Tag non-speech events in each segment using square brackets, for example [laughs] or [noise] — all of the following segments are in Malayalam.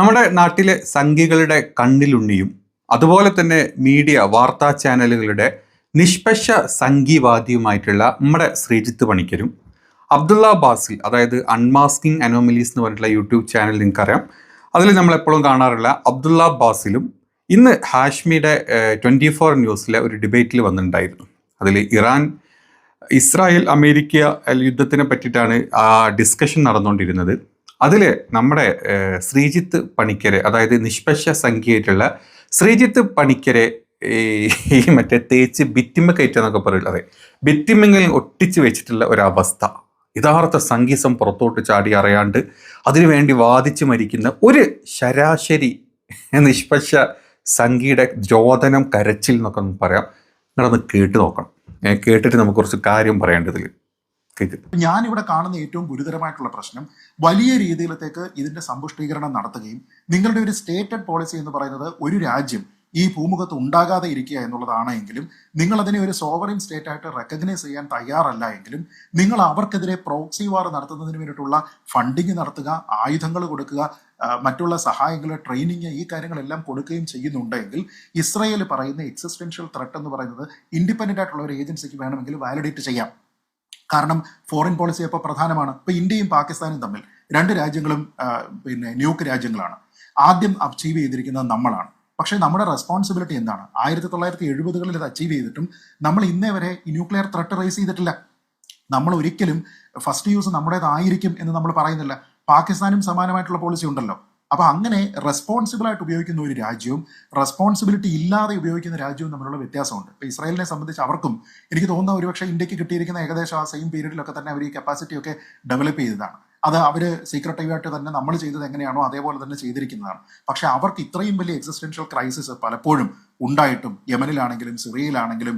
നമ്മുടെ നാട്ടിലെ സംഘികളുടെ കണ്ണിലുണ്ണിയും അതുപോലെ തന്നെ മീഡിയ വാർത്താ ചാനലുകളുടെ നിഷ്പക്ഷ സംഘിവാദിയുമായിട്ടുള്ള നമ്മുടെ ശ്രീജിത്ത് പണിക്കരും അബ്ദുള്ള ബാസിൽ അതായത് അൺമാസ്കിംഗ് അനോമലീസ് എന്ന് പറഞ്ഞിട്ടുള്ള യൂട്യൂബ് ചാനൽ നിങ്ങൾക്കറിയാം. അതിൽ നമ്മളെപ്പോഴും കാണാറുള്ള അബ്ദുള്ള ബാസിലും ഇന്ന് ഹാഷ്മിയുടെ ട്വന്റി ഫോർ ന്യൂസിലെ ഒരു ഡിബേറ്റിൽ വന്നിട്ടുണ്ടായിരുന്നു. അതിൽ ഇറാൻ ഇസ്രായേൽ അമേരിക്ക യുദ്ധത്തിനെ പറ്റിയിട്ടാണ് ആ ഡിസ്കഷൻ നടന്നുകൊണ്ടിരുന്നത്. അതിൽ നമ്മുടെ ശ്രീജിത്ത് പണിക്കരെ അതായത് നിഷ്പക്ഷ സംഖ്യയായിട്ടുള്ള ശ്രീജിത്ത് പണിക്കരെ ഈ മറ്റേ തേച്ച് ഭിത്തിമ കയറ്റെന്നൊക്കെ അതെ? ഭിത്തിമങ്ങളിൽ ഒട്ടിച്ച് വെച്ചിട്ടുള്ള ഒരവസ്ഥ. യഥാർത്ഥ സംഗീസം പുറത്തോട്ട് ചാടി അറിയാണ്ട് അതിനുവേണ്ടി വാദിച്ച് മരിക്കുന്ന ഒരു ശരാശരി നിഷ്പക്ഷ സംഗീത ജോതനം കരച്ചിൽ എന്നൊക്കെ പറയാം. നിങ്ങളൊന്ന് കേട്ട് നോക്കണം. കേട്ടിട്ട് നമുക്ക് കുറച്ച് കാര്യം പറയേണ്ടതിൽ ഞാൻ ഇവിടെ കാണുന്ന ഏറ്റവും ഗുരുതരമായിട്ടുള്ള പ്രശ്നം വലിയ രീതിയിലത്തേക്ക് ഇതിന്റെ സമ്പുഷ്ടീകരണം നടത്തുകയും നിങ്ങളുടെ ഒരു സ്റ്റേറ്റഡ് പോളിസി എന്ന് പറയുന്നത് ഒരു രാജ്യം ഈ ഭൂമുഖത്ത് ഉണ്ടാകാതെ ഇരിക്കുക എന്നുള്ളതാണ് എങ്കിലും നിങ്ങൾ അതിനെ ഒരു സോവറിൻ സ്റ്റേറ്റ് ആയിട്ട് റെക്കഗ്നൈസ് ചെയ്യാൻ തയ്യാറല്ല എങ്കിലും നിങ്ങൾ അവർക്കെതിരെ പ്രോക്സി വാർ നടത്തുന്നതിന് വേണ്ടിയിട്ടുള്ള ഫണ്ടിങ് നടത്തുക ആയുധങ്ങൾ കൊടുക്കുക മറ്റുള്ള സഹായങ്ങൾ ട്രെയിനിങ് ഈ കാര്യങ്ങളെല്ലാം കൊടുക്കുകയും ചെയ്യുന്നുണ്ടെങ്കിൽ ഇസ്രയേൽ പറയുന്ന എക്സിസ്റ്റൻഷ്യൽ ത്രെട്ട് എന്ന് പറയുന്നത് ഇൻഡിപെൻഡന്റ് ആയിട്ടുള്ള ഒരു ഏജൻസിക്ക് വേണമെങ്കിൽ വാലിഡേറ്റ് ചെയ്യാം. കാരണം ഫോറിൻ പോളിസി അപ്പോൾ പ്രധാനമാണ്. ഇപ്പോൾ ഇന്ത്യയും പാകിസ്ഥാനും തമ്മിൽ രണ്ട് രാജ്യങ്ങളും പിന്നെ ന്യൂക്ക് രാജ്യങ്ങളാണ്. ആദ്യം അച്ചീവ് ചെയ്തിരിക്കുന്നത് നമ്മളാണ്. പക്ഷേ നമ്മുടെ റെസ്പോൺസിബിലിറ്റി എന്താണ്? ആയിരത്തി തൊള്ളായിരത്തി എഴുപതുകളിൽ ഇത് അച്ചീവ് ചെയ്തിട്ടും നമ്മൾ ഇന്നേ വരെ ഈ ന്യൂക്ലിയർ ത്രെട്ട് റേസ് ചെയ്തിട്ടില്ല. നമ്മൾ ഒരിക്കലും ഫസ്റ്റ് യൂസ് നമ്മുടേതായിരിക്കും എന്ന് നമ്മൾ പറയുന്നില്ല. പാകിസ്ഥാനും സമാനമായിട്ടുള്ള പോളിസി ഉണ്ടല്ലോ. അപ്പൊ അങ്ങനെ റെസ്പോൺസിബിൾ ആയിട്ട് ഉപയോഗിക്കുന്ന ഒരു രാജ്യവും റെസ്പോൺസിബിലിറ്റി ഇല്ലാതെ ഉപയോഗിക്കുന്ന രാജ്യവും തമ്മിലുള്ള വ്യത്യാസമുണ്ട്. ഇപ്പൊ ഇസ്രായേലിനെ സംബന്ധിച്ച് അവർക്കും എനിക്ക് തോന്നുന്ന ഒരുപക്ഷെ ഇന്ത്യയ്ക്ക് കിട്ടിയിരിക്കുന്ന ഏകദേശം ആ സെയിം പീരീഡിലൊക്കെ തന്നെ അവർ ഈ കപ്പാസിറ്റി ഒക്കെ ഡെവലപ്പ് ചെയ്തതാണ്. അത് അവർ സീക്രട്ടീവായിട്ട് തന്നെ നമ്മൾ ചെയ്തത് എങ്ങനെയാണോ അതേപോലെ തന്നെ ചെയ്തിരിക്കുന്നതാണ്. പക്ഷെ അവർക്ക് ഇത്രയും വലിയ എക്സിസ്റ്റൻഷ്യൽ ക്രൈസിസ് പലപ്പോഴും ഉണ്ടായിട്ടും യമനിലാണെങ്കിലും സിറിയയിലാണെങ്കിലും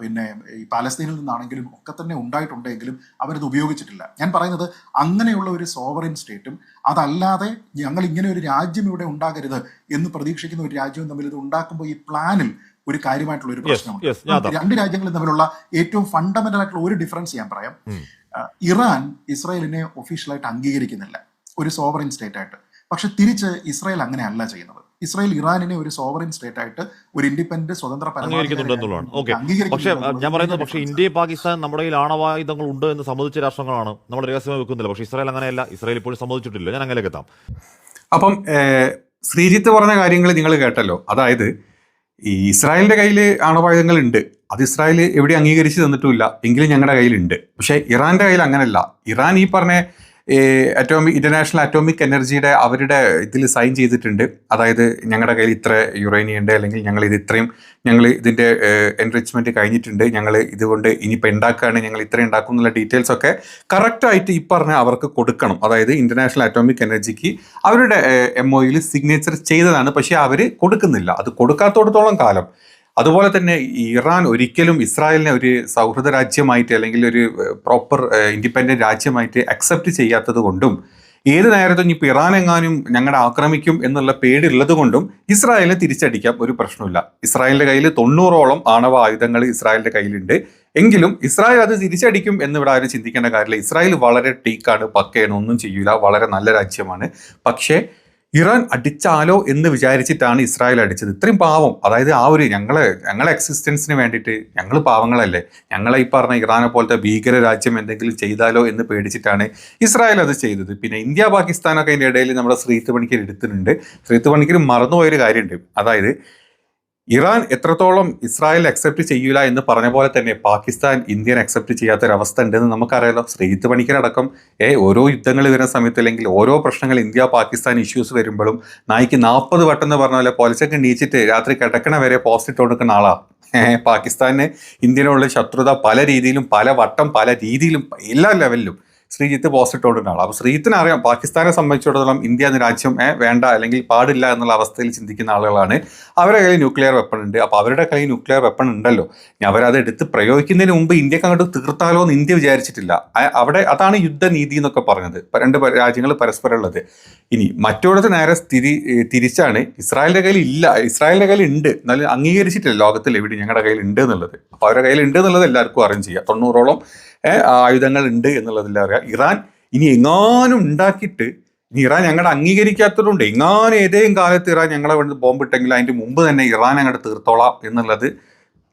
പിന്നെ ഈ പാലസ്തീനിൽ നിന്നാണെങ്കിലും ഒക്കെ തന്നെ ഉണ്ടായിട്ടുണ്ടെങ്കിലും അവരത് ഉപയോഗിച്ചിട്ടില്ല. ഞാൻ പറയുന്നത് അങ്ങനെയുള്ള ഒരു സോവറിൻ സ്റ്റേറ്റും അതല്ലാതെ ഞങ്ങൾ ഇങ്ങനെ ഒരു രാജ്യം ഇവിടെ ഉണ്ടാകരുത് എന്ന് പ്രതീക്ഷിക്കുന്ന ഒരു രാജ്യവും തമ്മിൽ ഇത് ഉണ്ടാക്കുമ്പോൾ ഈ പ്ലാനിൽ ഒരു കാര്യമായിട്ടുള്ള ഒരു പ്രശ്നമാണ് പ്രശ്നമുണ്ട്. രണ്ട് രാജ്യങ്ങളും തമ്മിലുള്ള ഏറ്റവും ഫണ്ടമെന്റൽ ആയിട്ടുള്ള ഒരു ഡിഫറൻസ് ഞാൻ പറയാം. ഇറാൻ ഇസ്രായേലിനെ ഒഫീഷ്യലായിട്ട് അംഗീകരിക്കുന്നില്ല. ഒരു സോവറിൻ സ്റ്റേറ്റ് ആയിട്ട്. പക്ഷെ തിരിച്ച് ഇസ്രായേൽ അങ്ങനെ അങ്ങനെയല്ല ചെയ്യുന്നത്. ഇസ്രായേൽ ഇറാനിനെ ഒരു സോവറിൻ സ്റ്റേറ്റ് ആയിട്ട് ഒരു ഇൻഡിപെൻഡന്റ് സ്വതന്ത്ര പക്ഷേ ഞാൻ പറയുന്നത് പക്ഷേ. ഇന്ത്യയും പാകിസ്ഥാൻ നമ്മുടെ കയ്യിൽ ആണവായുധങ്ങൾ ഉണ്ട് എന്ന് സമ്മതിച്ച രാഷ്ട്രങ്ങളാണ്. നമ്മൾ രഹസ്യമായി വെക്കുന്നില്ല. പക്ഷേ ഇസ്രായേൽ അങ്ങനെയല്ല. ഇസ്രായേൽ ഇപ്പോഴും സമ്മതിച്ചിട്ടില്ല. ഞാൻ അങ്ങനെയൊക്കെ എത്താം. അപ്പം ശ്രീജിത്ത് പറഞ്ഞ കാര്യങ്ങൾ നിങ്ങൾ കേട്ടല്ലോ. അതായത് ഈ ഇസ്രായേലിന്റെ കയ്യിൽ ആണവായുധങ്ങൾ ഉണ്ട് അത് ഇസ്രായേൽ എവിടെ അംഗീകരിച്ച് തന്നിട്ടുമില്ല. എങ്കിലും ഞങ്ങളുടെ കയ്യിലുണ്ട്. പക്ഷേ ഇറാന്റെ കയ്യിൽ അങ്ങനല്ല. ഇറാൻ ഈ പറഞ്ഞ അറ്റോമിക് ഇന്റർനാഷണൽ അറ്റോമിക് എനർജിയുടെ അവരുടെ ഇതിൽ സൈൻ ചെയ്തിട്ടുണ്ട്. അതായത് ഞങ്ങളുടെ കയ്യിൽ ഇത്ര യുറേനിയം ഉണ്ട് അല്ലെങ്കിൽ ഞങ്ങൾ ഇത് ഇത്രയും ഞങ്ങൾ ഇതിന്റെ എൻറിച്ച്മെന്റ് കഴിഞ്ഞിട്ടുണ്ട് ഞങ്ങൾ ഇതുകൊണ്ട് ഇനിയിപ്പോൾ ഉണ്ടാക്കുകയാണ് ഞങ്ങൾ ഇത്ര ഉണ്ടാക്കും എന്നുള്ള ഡീറ്റെയിൽസ് ഒക്കെ കറക്റ്റായിട്ട് ഈ പറഞ്ഞ അവർക്ക് കൊടുക്കണം. അതായത് ഇന്റർനാഷണൽ അറ്റോമിക് എനർജിക്ക് അവരുടെ എം ഒയിൽ സിഗ്നേച്ചർ ചെയ്തതാണ് പക്ഷേ അവർ കൊടുക്കുന്നില്ല. അത് കൊടുക്കാത്തോടത്തോളം കാലം. അതുപോലെ തന്നെ ഇറാൻ ഒരിക്കലും ഇസ്രായേലിനെ ഒരു സൗഹൃദ രാജ്യമായിട്ട് അല്ലെങ്കിൽ ഒരു പ്രോപ്പർ ഇൻഡിപെൻഡന്റ് രാജ്യമായിട്ട് അക്സെപ്റ്റ് ചെയ്യാത്തത് കൊണ്ടും ഏത് നേരത്തും ഇപ്പോൾ ഇറാൻ എങ്ങാനും ഞങ്ങളെ ആക്രമിക്കും എന്നുള്ള പേടിയുള്ളത് കൊണ്ടും ഇസ്രായേലിനെ തിരിച്ചടിക്കാം ഒരു പ്രശ്നമില്ല ഇസ്രായേലിന്റെ കയ്യിൽ തൊണ്ണൂറോളം ആണവ ആയുധങ്ങൾ ഇസ്രായേലിന്റെ കയ്യിലുണ്ട്. എങ്കിലും ഇസ്രായേൽ അത് തിരിച്ചടിക്കും എന്ന് ഇവിടെ ആരും ചിന്തിക്കേണ്ട കാര്യമില്ല. ഇസ്രായേൽ വളരെ ടീക്കാണ് പക്കയാണ് ഒന്നും ചെയ്യൂല വളരെ നല്ല രാജ്യമാണ്. പക്ഷേ ഇറാൻ അടിച്ചാലോ എന്ന് വിചാരിച്ചിട്ടാണ് ഇസ്രായേൽ അടിച്ചത്. ഇത്രയും പാവം. അതായത് ആ ഒരു ഞങ്ങളെ ഞങ്ങളെ എക്സിസ്റ്റൻസിന് വേണ്ടിയിട്ട് ഞങ്ങൾ പാവങ്ങളല്ലേ? ഞങ്ങളെ ഈ പറഞ്ഞ ഇറാനെ പോലത്തെ ഭീകര രാജ്യം എന്തെങ്കിലും ചെയ്താലോ എന്ന് പേടിച്ചിട്ടാണ് ഇസ്രായേൽ അത് ചെയ്തത്. പിന്നെ ഇന്ത്യ പാകിസ്ഥാനൊക്കെ അതിന്റെ ഇടയിൽ നമ്മുടെ ശ്രീത്ത് പണിക്കർ എടുത്തിട്ടുണ്ട്. ശ്രീത്ത് പണിക്കർ മറന്നുപോയൊരു കാര്യമുണ്ട്. അതായത് ഇറാൻ എത്രത്തോളം ഇസ്രായേൽ അക്സെപ്റ്റ് ചെയ്യൂല എന്ന് പറഞ്ഞ പോലെ തന്നെ പാകിസ്ഥാൻ ഇന്ത്യൻ അക്സെപ്റ്റ് ചെയ്യാത്ത ഒരു അവസ്ഥ ഉണ്ടെന്ന് നമുക്കറിയാലോ. ശ്രീജിത്ത് പണിക്കരടക്കം ഏ ഓരോ യുദ്ധങ്ങൾ വരുന്ന സമയത്ത് അല്ലെങ്കിൽ ഓരോ പ്രശ്നങ്ങൾ ഇന്ത്യ പാകിസ്ഥാൻ ഇഷ്യൂസ് വരുമ്പോഴും നായിക്ക് നാൽപ്പത് വട്ടം എന്ന് പറഞ്ഞ പോലെ പൊലച്ചൊക്കെ നീച്ചിട്ട് രാത്രി കിടക്കണ വരെ പോസ്റ്റ് കൊടുക്കുന്ന ആളാണ് പാകിസ്ഥാന് ഇന്ത്യനോടുള്ള ശത്രുത പല രീതിയിലും പല വട്ടം പല രീതിയിലും എല്ലാ ലെവലിലും ശ്രീജിത്ത് പോസ്റ്റ് ഇട്ടുകൊണ്ടിരുന്ന അപ്പോൾ ശ്രീജിത്തിന് അറിയാം പാകിസ്ഥാനെ സംബന്ധിച്ചിടത്തോളം ഇന്ത്യ എന്ന രാജ്യം വേണ്ട അല്ലെങ്കിൽ പാടില്ല എന്നുള്ള അവസ്ഥയിൽ ചിന്തിക്കുന്ന ആളുകളാണ്. അവരുടെ കയ്യിൽ ന്യൂക്ലിയർ വെപ്പൺ ഉണ്ട്. അപ്പോൾ അവരുടെ കയ്യിൽ ന്യൂക്ലിയർ വെപ്പൺ ഉണ്ടല്ലോ. അവരത് എടുത്ത് പ്രയോഗിക്കുന്നതിന് മുമ്പ് ഇന്ത്യയ്ക്ക് അങ്ങോട്ട് തീർത്താലോ എന്ന് ഇന്ത്യ വിചാരിച്ചിട്ടില്ല. അവിടെ അതാണ് യുദ്ധനീതി എന്നൊക്കെ പറഞ്ഞത്. രണ്ട് രാജ്യങ്ങൾ പരസ്പരം ഉള്ളത്. ഇനി മറ്റൊരിടത്ത് നേരെ സ്ഥിതി തിരിച്ചാണ് ഇസ്രായേലിന്റെ കയ്യിൽ ഇല്ല. ഇസ്രായേലിന്റെ കയ്യിൽ ഉണ്ട്. എന്നാലും അംഗീകരിച്ചിട്ടില്ല ലോകത്തിൽ എവിടെ ഞങ്ങളുടെ കയ്യിൽ ഉണ്ട് എന്നുള്ളത്. അപ്പോൾ അവരുടെ കയ്യിൽ ഉണ്ട് എന്നുള്ളത് എല്ലാവർക്കും അറിയും ചെയ്യാം. തൊണ്ണൂറോളം ആയുധങ്ങൾ ഉണ്ട് എന്നുള്ളതെല്ലാം അറിയാം. ഇറാൻ ഇനി എങ്ങാനും ഉണ്ടാക്കിയിട്ട് ഇനി ഇറാൻ ഞങ്ങളുടെ അംഗീകരിക്കാത്തതുകൊണ്ട് എങ്ങാനും ഏതെങ്കിലും കാലത്ത് ഇറാൻ ഞങ്ങളെ വേണ്ടി ബോംബിട്ടെങ്കിൽ അതിന്റെ മുമ്പ് തന്നെ ഇറാൻ അങ്ങോട്ട് തീർത്തോളാം എന്നുള്ളത്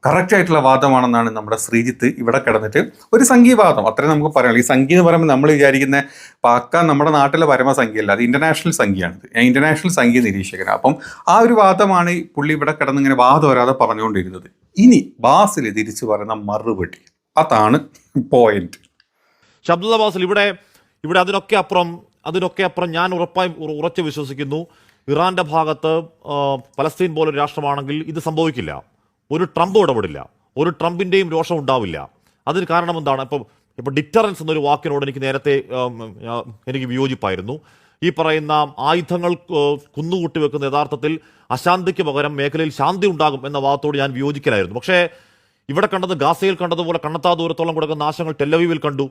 കറക്റ്റ് ആയിട്ടുള്ള വാദമാണെന്നാണ് നമ്മുടെ ശ്രീജിത്ത് ഇവിടെ കിടന്നിട്ട് ഒരു സംഘീവാദം അത്രയും നമുക്ക് പറയാനുള്ളൂ ഈ സംഖ്യ എന്ന് പറയുമ്പോൾ നമ്മൾ വിചാരിക്കുന്ന പാക്ക നമ്മുടെ നാട്ടിലെ പരമസംഖ്യയല്ല അത് ഇന്റർനാഷണൽ സംഖ്യയാണ് ഞാൻ ഇന്റർനാഷണൽ സംഖ്യ നിരീക്ഷകനാണ് അപ്പം ആ ഒരു വാദമാണ് പുള്ളി ഇവിടെ കിടന്ന് ഇങ്ങനെ വാദം വരാതെ പറഞ്ഞുകൊണ്ടിരുന്നത്. ഇനി ബാസിൽ തിരിച്ചു പറയുന്ന മറുപടി. അതാണ് പോയിന്റ് ശബ്ദ ഇവിടെ ഇവിടെ അതിനൊക്കെ അപ്പുറം അതിനൊക്കെ അപ്പുറം ഞാൻ ഉറപ്പായി ഉറ- ഉറച്ചു വിശ്വസിക്കുന്നു. ഇറാന്റെ ഭാഗത്ത് പലസ്തീൻ പോലൊരു രാഷ്ട്രമാണെങ്കിൽ ഇത് സംഭവിക്കില്ല. ഒരു ട്രംപ് ഇടപെടില്ല. ഒരു ട്രംപിന്റെയും രോഷം ഉണ്ടാവില്ല. അതിന് കാരണം എന്താണ്? ഇപ്പം ഇപ്പം ഡിറ്ററൻസ് എന്നൊരു വാക്കിനോട് എനിക്ക് നേരത്തെ എനിക്ക് വിയോജിപ്പായിരുന്നു. ഈ പറയുന്ന ആയുധങ്ങൾ കുന്നുകൂട്ടി വെക്കുന്ന യഥാർത്ഥത്തിൽ അശാന്തിക്ക് പകരം മേഖലയിൽ ശാന്തി ഉണ്ടാകും എന്ന വാദത്തോട് ഞാൻ വിയോജിക്കലായിരുന്നു. പക്ഷേ ഇവിടെ കണ്ടത് ഗാസയിൽ കണ്ടതുപോലെ കണ്ണത്താ ദൂരത്തോളം കൊടുക്കുന്ന നാശങ്ങൾ ടെല്ലവീവിൽ കണ്ടു.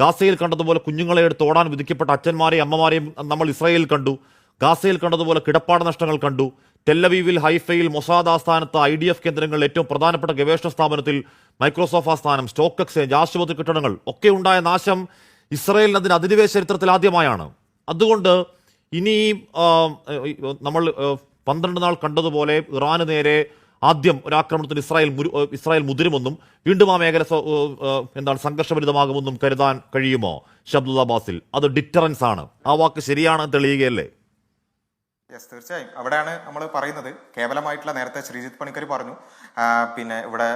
ഗാസയിൽ കണ്ടതുപോലെ കുഞ്ഞുങ്ങളെ എടുത്ത് ഓടാൻ വിധിക്കപ്പെട്ട അച്ഛന്മാരെയും അമ്മമാരെയും നമ്മൾ ഇസ്രായേലിൽ കണ്ടു. ഗാസയിൽ കണ്ടതുപോലെ കിടപ്പാട നഷ്ടങ്ങൾ കണ്ടു. ടെല്ലവീവിൽ ഹൈഫയിൽ മൊസാദ് ആസ്ഥാനത്ത് ഐ ഡി എഫ് കേന്ദ്രങ്ങളിൽ ഏറ്റവും പ്രധാനപ്പെട്ട ഗവേഷണ സ്ഥാപനത്തിൽ മൈക്രോസോഫ്റ്റ് ആസ്ഥാനം സ്റ്റോക്ക് എക്സ്ചേഞ്ച് ആശുപത്രി കെട്ടിടങ്ങൾ ഒക്കെ ഉണ്ടായ നാശം ഇസ്രയേലിന് അതിന് അധിനിവേശ ചരിത്രത്തിൽ ആദ്യമായാണ്. അതുകൊണ്ട് ഇനി നമ്മൾ പന്ത്രണ്ട് നാൾ കണ്ടതുപോലെ ഇറാന് നേരെ ആദ്യം ഒരു ആക്രമണത്തിന് ഇസ്രായേൽ ഇസ്രായേൽ മുതിരുമെന്നും വീണ്ടും ആ മേഖല എന്താണ് സംഘർഷഭരിതമാകുമെന്നും കരുതാൻ കഴിയുമോ? ഷബ്ദുല്ല ബാസിൽ അത് ഡിറ്ററൻസ് ആണ്. ആ വാക്ക് ശരിയാണെന്ന് തെളിയുകയല്ലേ? യെസ് തീർച്ചയായും. അവിടെയാണ് നമ്മൾ പറയുന്നത്. കേവലമായിട്ടുള്ള നേരത്തെ ശ്രീജിത്ത് പണിക്കർ പറഞ്ഞു. പിന്നെ ഇവിടെ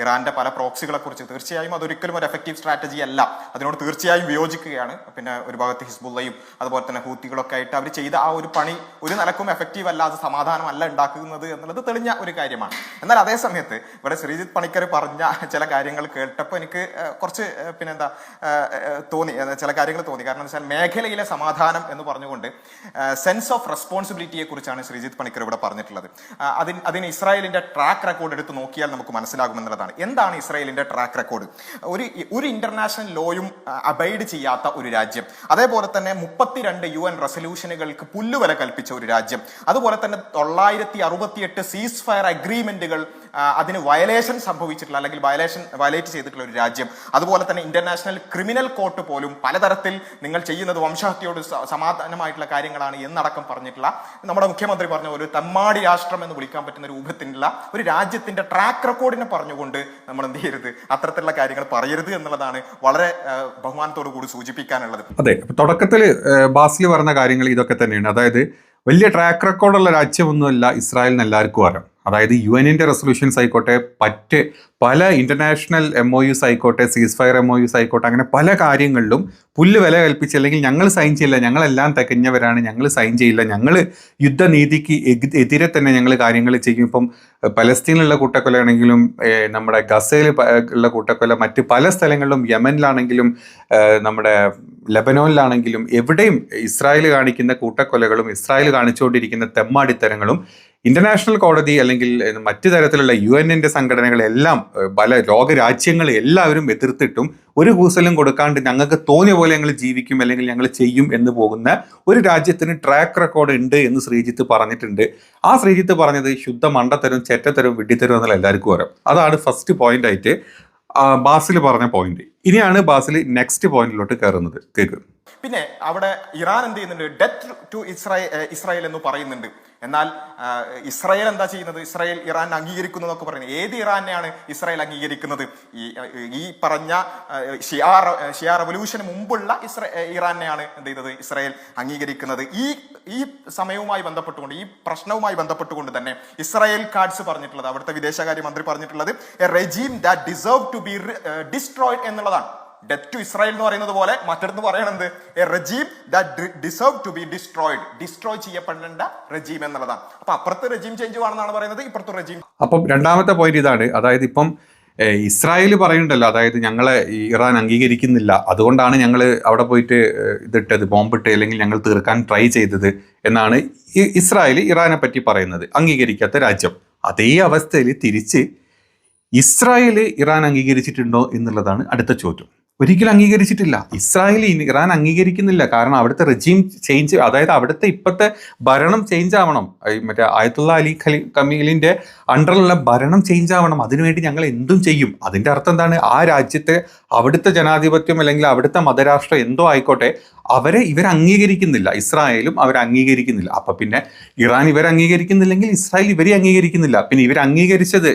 ഇറാന്റെ പല പ്രോക്സികളെ കുറിച്ച് തീർച്ചയായും അതൊരിക്കലും ഒരു എഫക്റ്റീവ് സ്ട്രാറ്റജി അല്ല. അതിനോട് തീർച്ചയായും വിയോജിക്കുകയാണ്. പിന്നെ ഒരു ഭാഗത്ത് ഹിസ്ബുള്ളയും അതുപോലെ തന്നെ ഹൂത്തികളൊക്കെ ആയിട്ട് അവർ ചെയ്ത ആ ഒരു പണി ഒരു നിലക്കും എഫക്റ്റീവ് അല്ല അത് സമാധാനമല്ല ഉണ്ടാക്കുന്നത് എന്നുള്ളത് തെളിഞ്ഞ ഒരു കാര്യമാണ്. എന്നാൽ അതേ സമയത്ത് ഇവിടെ ശ്രീജിത്ത് പണിക്കർ പറഞ്ഞ ചില കാര്യങ്ങൾ കേട്ടപ്പോൾ എനിക്ക് കുറച്ച് പിന്നെ ആ, തോന്നി. ചില കാര്യങ്ങൾ തോന്നി. കാരണം വെച്ചാൽ മേഖലയിലെ സമാധാനം എന്ന് പറഞ്ഞുകൊണ്ട് സെൻസ് ഓഫ് റെസ്പോൺസിബിലിറ്റിയെ കുറിച്ചാണ് ശ്രീജിത്ത് പണിക്കർ ഇവിടെ പറഞ്ഞിട്ടുള്ളത്. അതിന് അതിന് ഇസ്രായേലിന്റെ ട്രാക്ക് റെക്കോർഡ് എടുത്ത് നോക്കിയാൽ നമുക്ക് മനസ്സിലാകുമെന്നുള്ളതാണ്. എന്താണ് ഇസ്രായേലിന്റെ ട്രാക്ക് റെക്കോർഡ് ഒരു ഒരു ഇന്റർനാഷണൽ ലോയും അബൈഡ് ചെയ്യാത്ത ഒരു രാജ്യം. അതേപോലെ തന്നെ മുപ്പത്തിരണ്ട് യു എൻ റെസൊല്യൂഷനുകൾക്ക് പുല്ലുവില കൽപ്പിച്ച ഒരു രാജ്യം. അതുപോലെ തന്നെ തൊള്ളായിരത്തി അറുപത്തിയെട്ട് സീസ് ഫയർ അഗ്രിമെന്റുകൾ അതിന് വയലേഷൻ സംഭവിച്ചിട്ടുള്ള അല്ലെങ്കിൽ വയലേഷൻ വയലേറ്റ് ചെയ്തിട്ടുള്ള ഒരു രാജ്യം. അതുപോലെ തന്നെ ഇന്റർനാഷണൽ ക്രിമിനൽ കോർട്ട് പോലും പലതരത്തിൽ നിങ്ങൾ ചെയ്യുന്നത് വംശഹത്യയോട് സമാധാനമായിട്ടുള്ള കാര്യങ്ങളാണ് എന്നടക്കം പറഞ്ഞിട്ടുള്ള നമ്മുടെ മുഖ്യമന്ത്രി പറഞ്ഞ ഒരു തമ്മാടി രാഷ്ട്രം എന്ന് വിളിക്കാൻ പറ്റുന്ന രൂപത്തിലുള്ള ഒരു രാജ്യത്തിന്റെ ട്രാക്ക് റെക്കോർഡിനെ പറഞ്ഞുകൊണ്ട് നമ്മൾ എന്ത് ചെയ്യരുത്? അത്തരത്തിലുള്ള കാര്യങ്ങൾ പറയരുത് എന്നുള്ളതാണ് വളരെ ബഹുമാനത്തോടു കൂടി സൂചിപ്പിക്കാനുള്ളത്. അതെ തുടക്കത്തിൽ ബാസിൽ പറഞ്ഞ കാര്യങ്ങൾ ഇതൊക്കെ തന്നെയാണ്. അതായത് വലിയ ട്രാക്ക് റെക്കോർഡുള്ള രാജ്യമൊന്നുമല്ല ഇസ്രായേലിന് എല്ലാവർക്കും അറിയാം. അതായത് യു എനിന്റെ റെസൊല്യൂഷൻസ് ആയിക്കോട്ടെ പറ്റ് പല ഇന്റർനാഷണൽ എം ഒ യുസ് ആയിക്കോട്ടെ സീസ് ഫയർ എം ഒ യുസ് ആയിക്കോട്ടെ അങ്ങനെ പല കാര്യങ്ങളിലും പുല്ല് വില കൽപ്പിച്ച് അല്ലെങ്കിൽ ഞങ്ങൾ സൈൻ ചെയ്യില്ല ഞങ്ങളെല്ലാം തികഞ്ഞവരാണ് ഞങ്ങൾ സൈൻ ചെയ്യില്ല ഞങ്ങൾ യുദ്ധനീതിക്ക് എതിരെ തന്നെ ഞങ്ങൾ കാര്യങ്ങൾ ചെയ്യും. ഇപ്പം പലസ്തീനിലുള്ള കൂട്ടക്കൊലയാണെങ്കിലും നമ്മുടെ ഗസയിൽ ഉള്ള കൂട്ടക്കൊല മറ്റ് പല സ്ഥലങ്ങളിലും യമനിലാണെങ്കിലും നമ്മുടെ ലബനോനിലാണെങ്കിലും എവിടെയും ഇസ്രായേൽ കാണിക്കുന്ന കൂട്ടക്കൊലകളും ഇസ്രായേൽ കാണിച്ചുകൊണ്ടിരിക്കുന്ന തെമ്മാടിത്തരങ്ങളും ഇന്റർനാഷണൽ കോടതി അല്ലെങ്കിൽ മറ്റു തരത്തിലുള്ള യു എന്നിന്റെ സംഘടനകളെല്ലാം പല ലോകരാജ്യങ്ങൾ എല്ലാവരും എതിർത്തിട്ടും ഒരു കൂസലും കൊടുക്കാണ്ട് ഞങ്ങൾക്ക് തോന്നിയ പോലെ ഞങ്ങൾ ജീവിക്കും അല്ലെങ്കിൽ ഞങ്ങൾ ചെയ്യും എന്ന് പോകുന്ന ഒരു രാജ്യത്തിന് ട്രാക്ക് റെക്കോർഡ് ഉണ്ട് എന്ന് ശ്രീജിത്ത് പറഞ്ഞിട്ടുണ്ട്. ആ ശ്രീജിത്ത് പറഞ്ഞത് ശുദ്ധ മണ്ടത്തരും ചെറ്റത്തരും വിഡിത്തരും എന്നുള്ള എല്ലാവർക്കും അറിയാം. അതാണ് ഫസ്റ്റ് പോയിന്റ് ആയിട്ട് ബാസിൽ പറഞ്ഞ പോയിന്റ് ഇനിയാണ് ബാസിൽ നെക്സ്റ്റ് പോയിന്റിലോട്ട് കയറുന്നത്. കേക്ക്. പിന്നെ അവിടെ ഇറാൻ എന്ത് ചെയ്യുന്നുണ്ട്? ഡെത്ത് ടു ഇസ്രായേൽ ഇസ്രായേൽ എന്ന് പറയുന്നുണ്ട്. എന്നാൽ ഇസ്രായേൽ എന്താ ചെയ്യുന്നത്? ഇസ്രായേൽ ഇറാൻ അംഗീകരിക്കുന്നു എന്നൊക്കെ പറയുന്നത്. ഏത് ഇറാനെയാണ് ഇസ്രായേൽ അംഗീകരിക്കുന്നത്? ഈ ഈ പറഞ്ഞ ഷിയാ ഷിയാ റവല്യൂഷന് മുമ്പുള്ള ഇസ്രാ ഇറാനെയാണ് എന്ത് ചെയ്തത്? ഇസ്രായേൽ അംഗീകരിക്കുന്നത്. ഈ ഈ സമയവുമായി ബന്ധപ്പെട്ടുകൊണ്ട് ഈ പ്രശ്നവുമായി ബന്ധപ്പെട്ടുകൊണ്ട് തന്നെ ഇസ്രായേൽ കാർഡ്സ് പറഞ്ഞിട്ടുള്ളത് അവിടുത്തെ വിദേശകാര്യ മന്ത്രി പറഞ്ഞിട്ടുള്ളത് a regime that deserve to be destroyed എന്നുള്ളതാണ്. ഡെത്ത് ടു ഇസ്രായേൽ എന്ന് പറയുന്നത് പോലെ മറ്റൊന്ന് പറയണത് a regime that deserve to be destroyed destroy ചെയ്യപ്പെടേണ്ട regime എന്നുള്ളതാണ്. അപ്പൊ അപ്പുറത്ത് റജീം ചേഞ്ച് ആണെന്നാണ് പറയുന്നത് ഇപ്പുറത്ത് റജീം അപ്പം രണ്ടാമത്തെ പോയിന്റ് ഇതാണ്. അതായത് ഇപ്പം ഇസ്രായേൽ പറയുന്നുണ്ടല്ലോ അതായത് ഞങ്ങളെ ഇറാൻ അംഗീകരിക്കുന്നില്ല. അതുകൊണ്ടാണ് ഞങ്ങൾ അവിടെ പോയിട്ട് ഇതിട്ടത് ബോംബിട്ട് അല്ലെങ്കിൽ ഞങ്ങൾ തീർക്കാൻ ട്രൈ ചെയ്തത് എന്നാണ് ഇസ്രായേൽ ഇറാനെ പറ്റി പറയുന്നത്. അംഗീകരിക്കാത്ത രാജ്യം. അതേ അവസ്ഥയിൽ തിരിച്ച് ഇസ്രായേൽ ഇറാൻ അംഗീകരിച്ചിട്ടുണ്ടോ എന്നുള്ളതാണ് അടുത്ത ചോദ്യം. ഒരിക്കലും അംഗീകരിച്ചിട്ടില്ല. ഇസ്രായേൽ ഇറാൻ അംഗീകരിക്കുന്നില്ല. കാരണം അവിടുത്തെ റെജീം ചേഞ്ച് അതായത് അവിടുത്തെ ഇപ്പോഴത്തെ ഭരണം ചേഞ്ച് ആവണം. മറ്റേ ആയത്തുള്ള അലി ഖലി കമീലിന്റെ അണ്ടറിലുള്ള ഭരണം ചേഞ്ച് ആവണം. അതിനുവേണ്ടി ഞങ്ങൾ എന്തും ചെയ്യും. അതിന്റെ അർത്ഥം എന്താണ്? ആ രാജ്യത്തെ അവിടുത്തെ ജനാധിപത്യം അല്ലെങ്കിൽ അവിടുത്തെ മതരാഷ്ട്രം എന്തോ ആയിക്കോട്ടെ അവരെ ഇവർ അംഗീകരിക്കുന്നില്ല. ഇസ്രായേലും അവർ അംഗീകരിക്കുന്നില്ല. അപ്പം പിന്നെ ഇറാൻ ഇവർ അംഗീകരിക്കുന്നില്ലെങ്കിൽ ഇസ്രായേൽ ഇവരെ അംഗീകരിക്കുന്നില്ല. പിന്നെ ഇവർ അംഗീകരിച്ചത്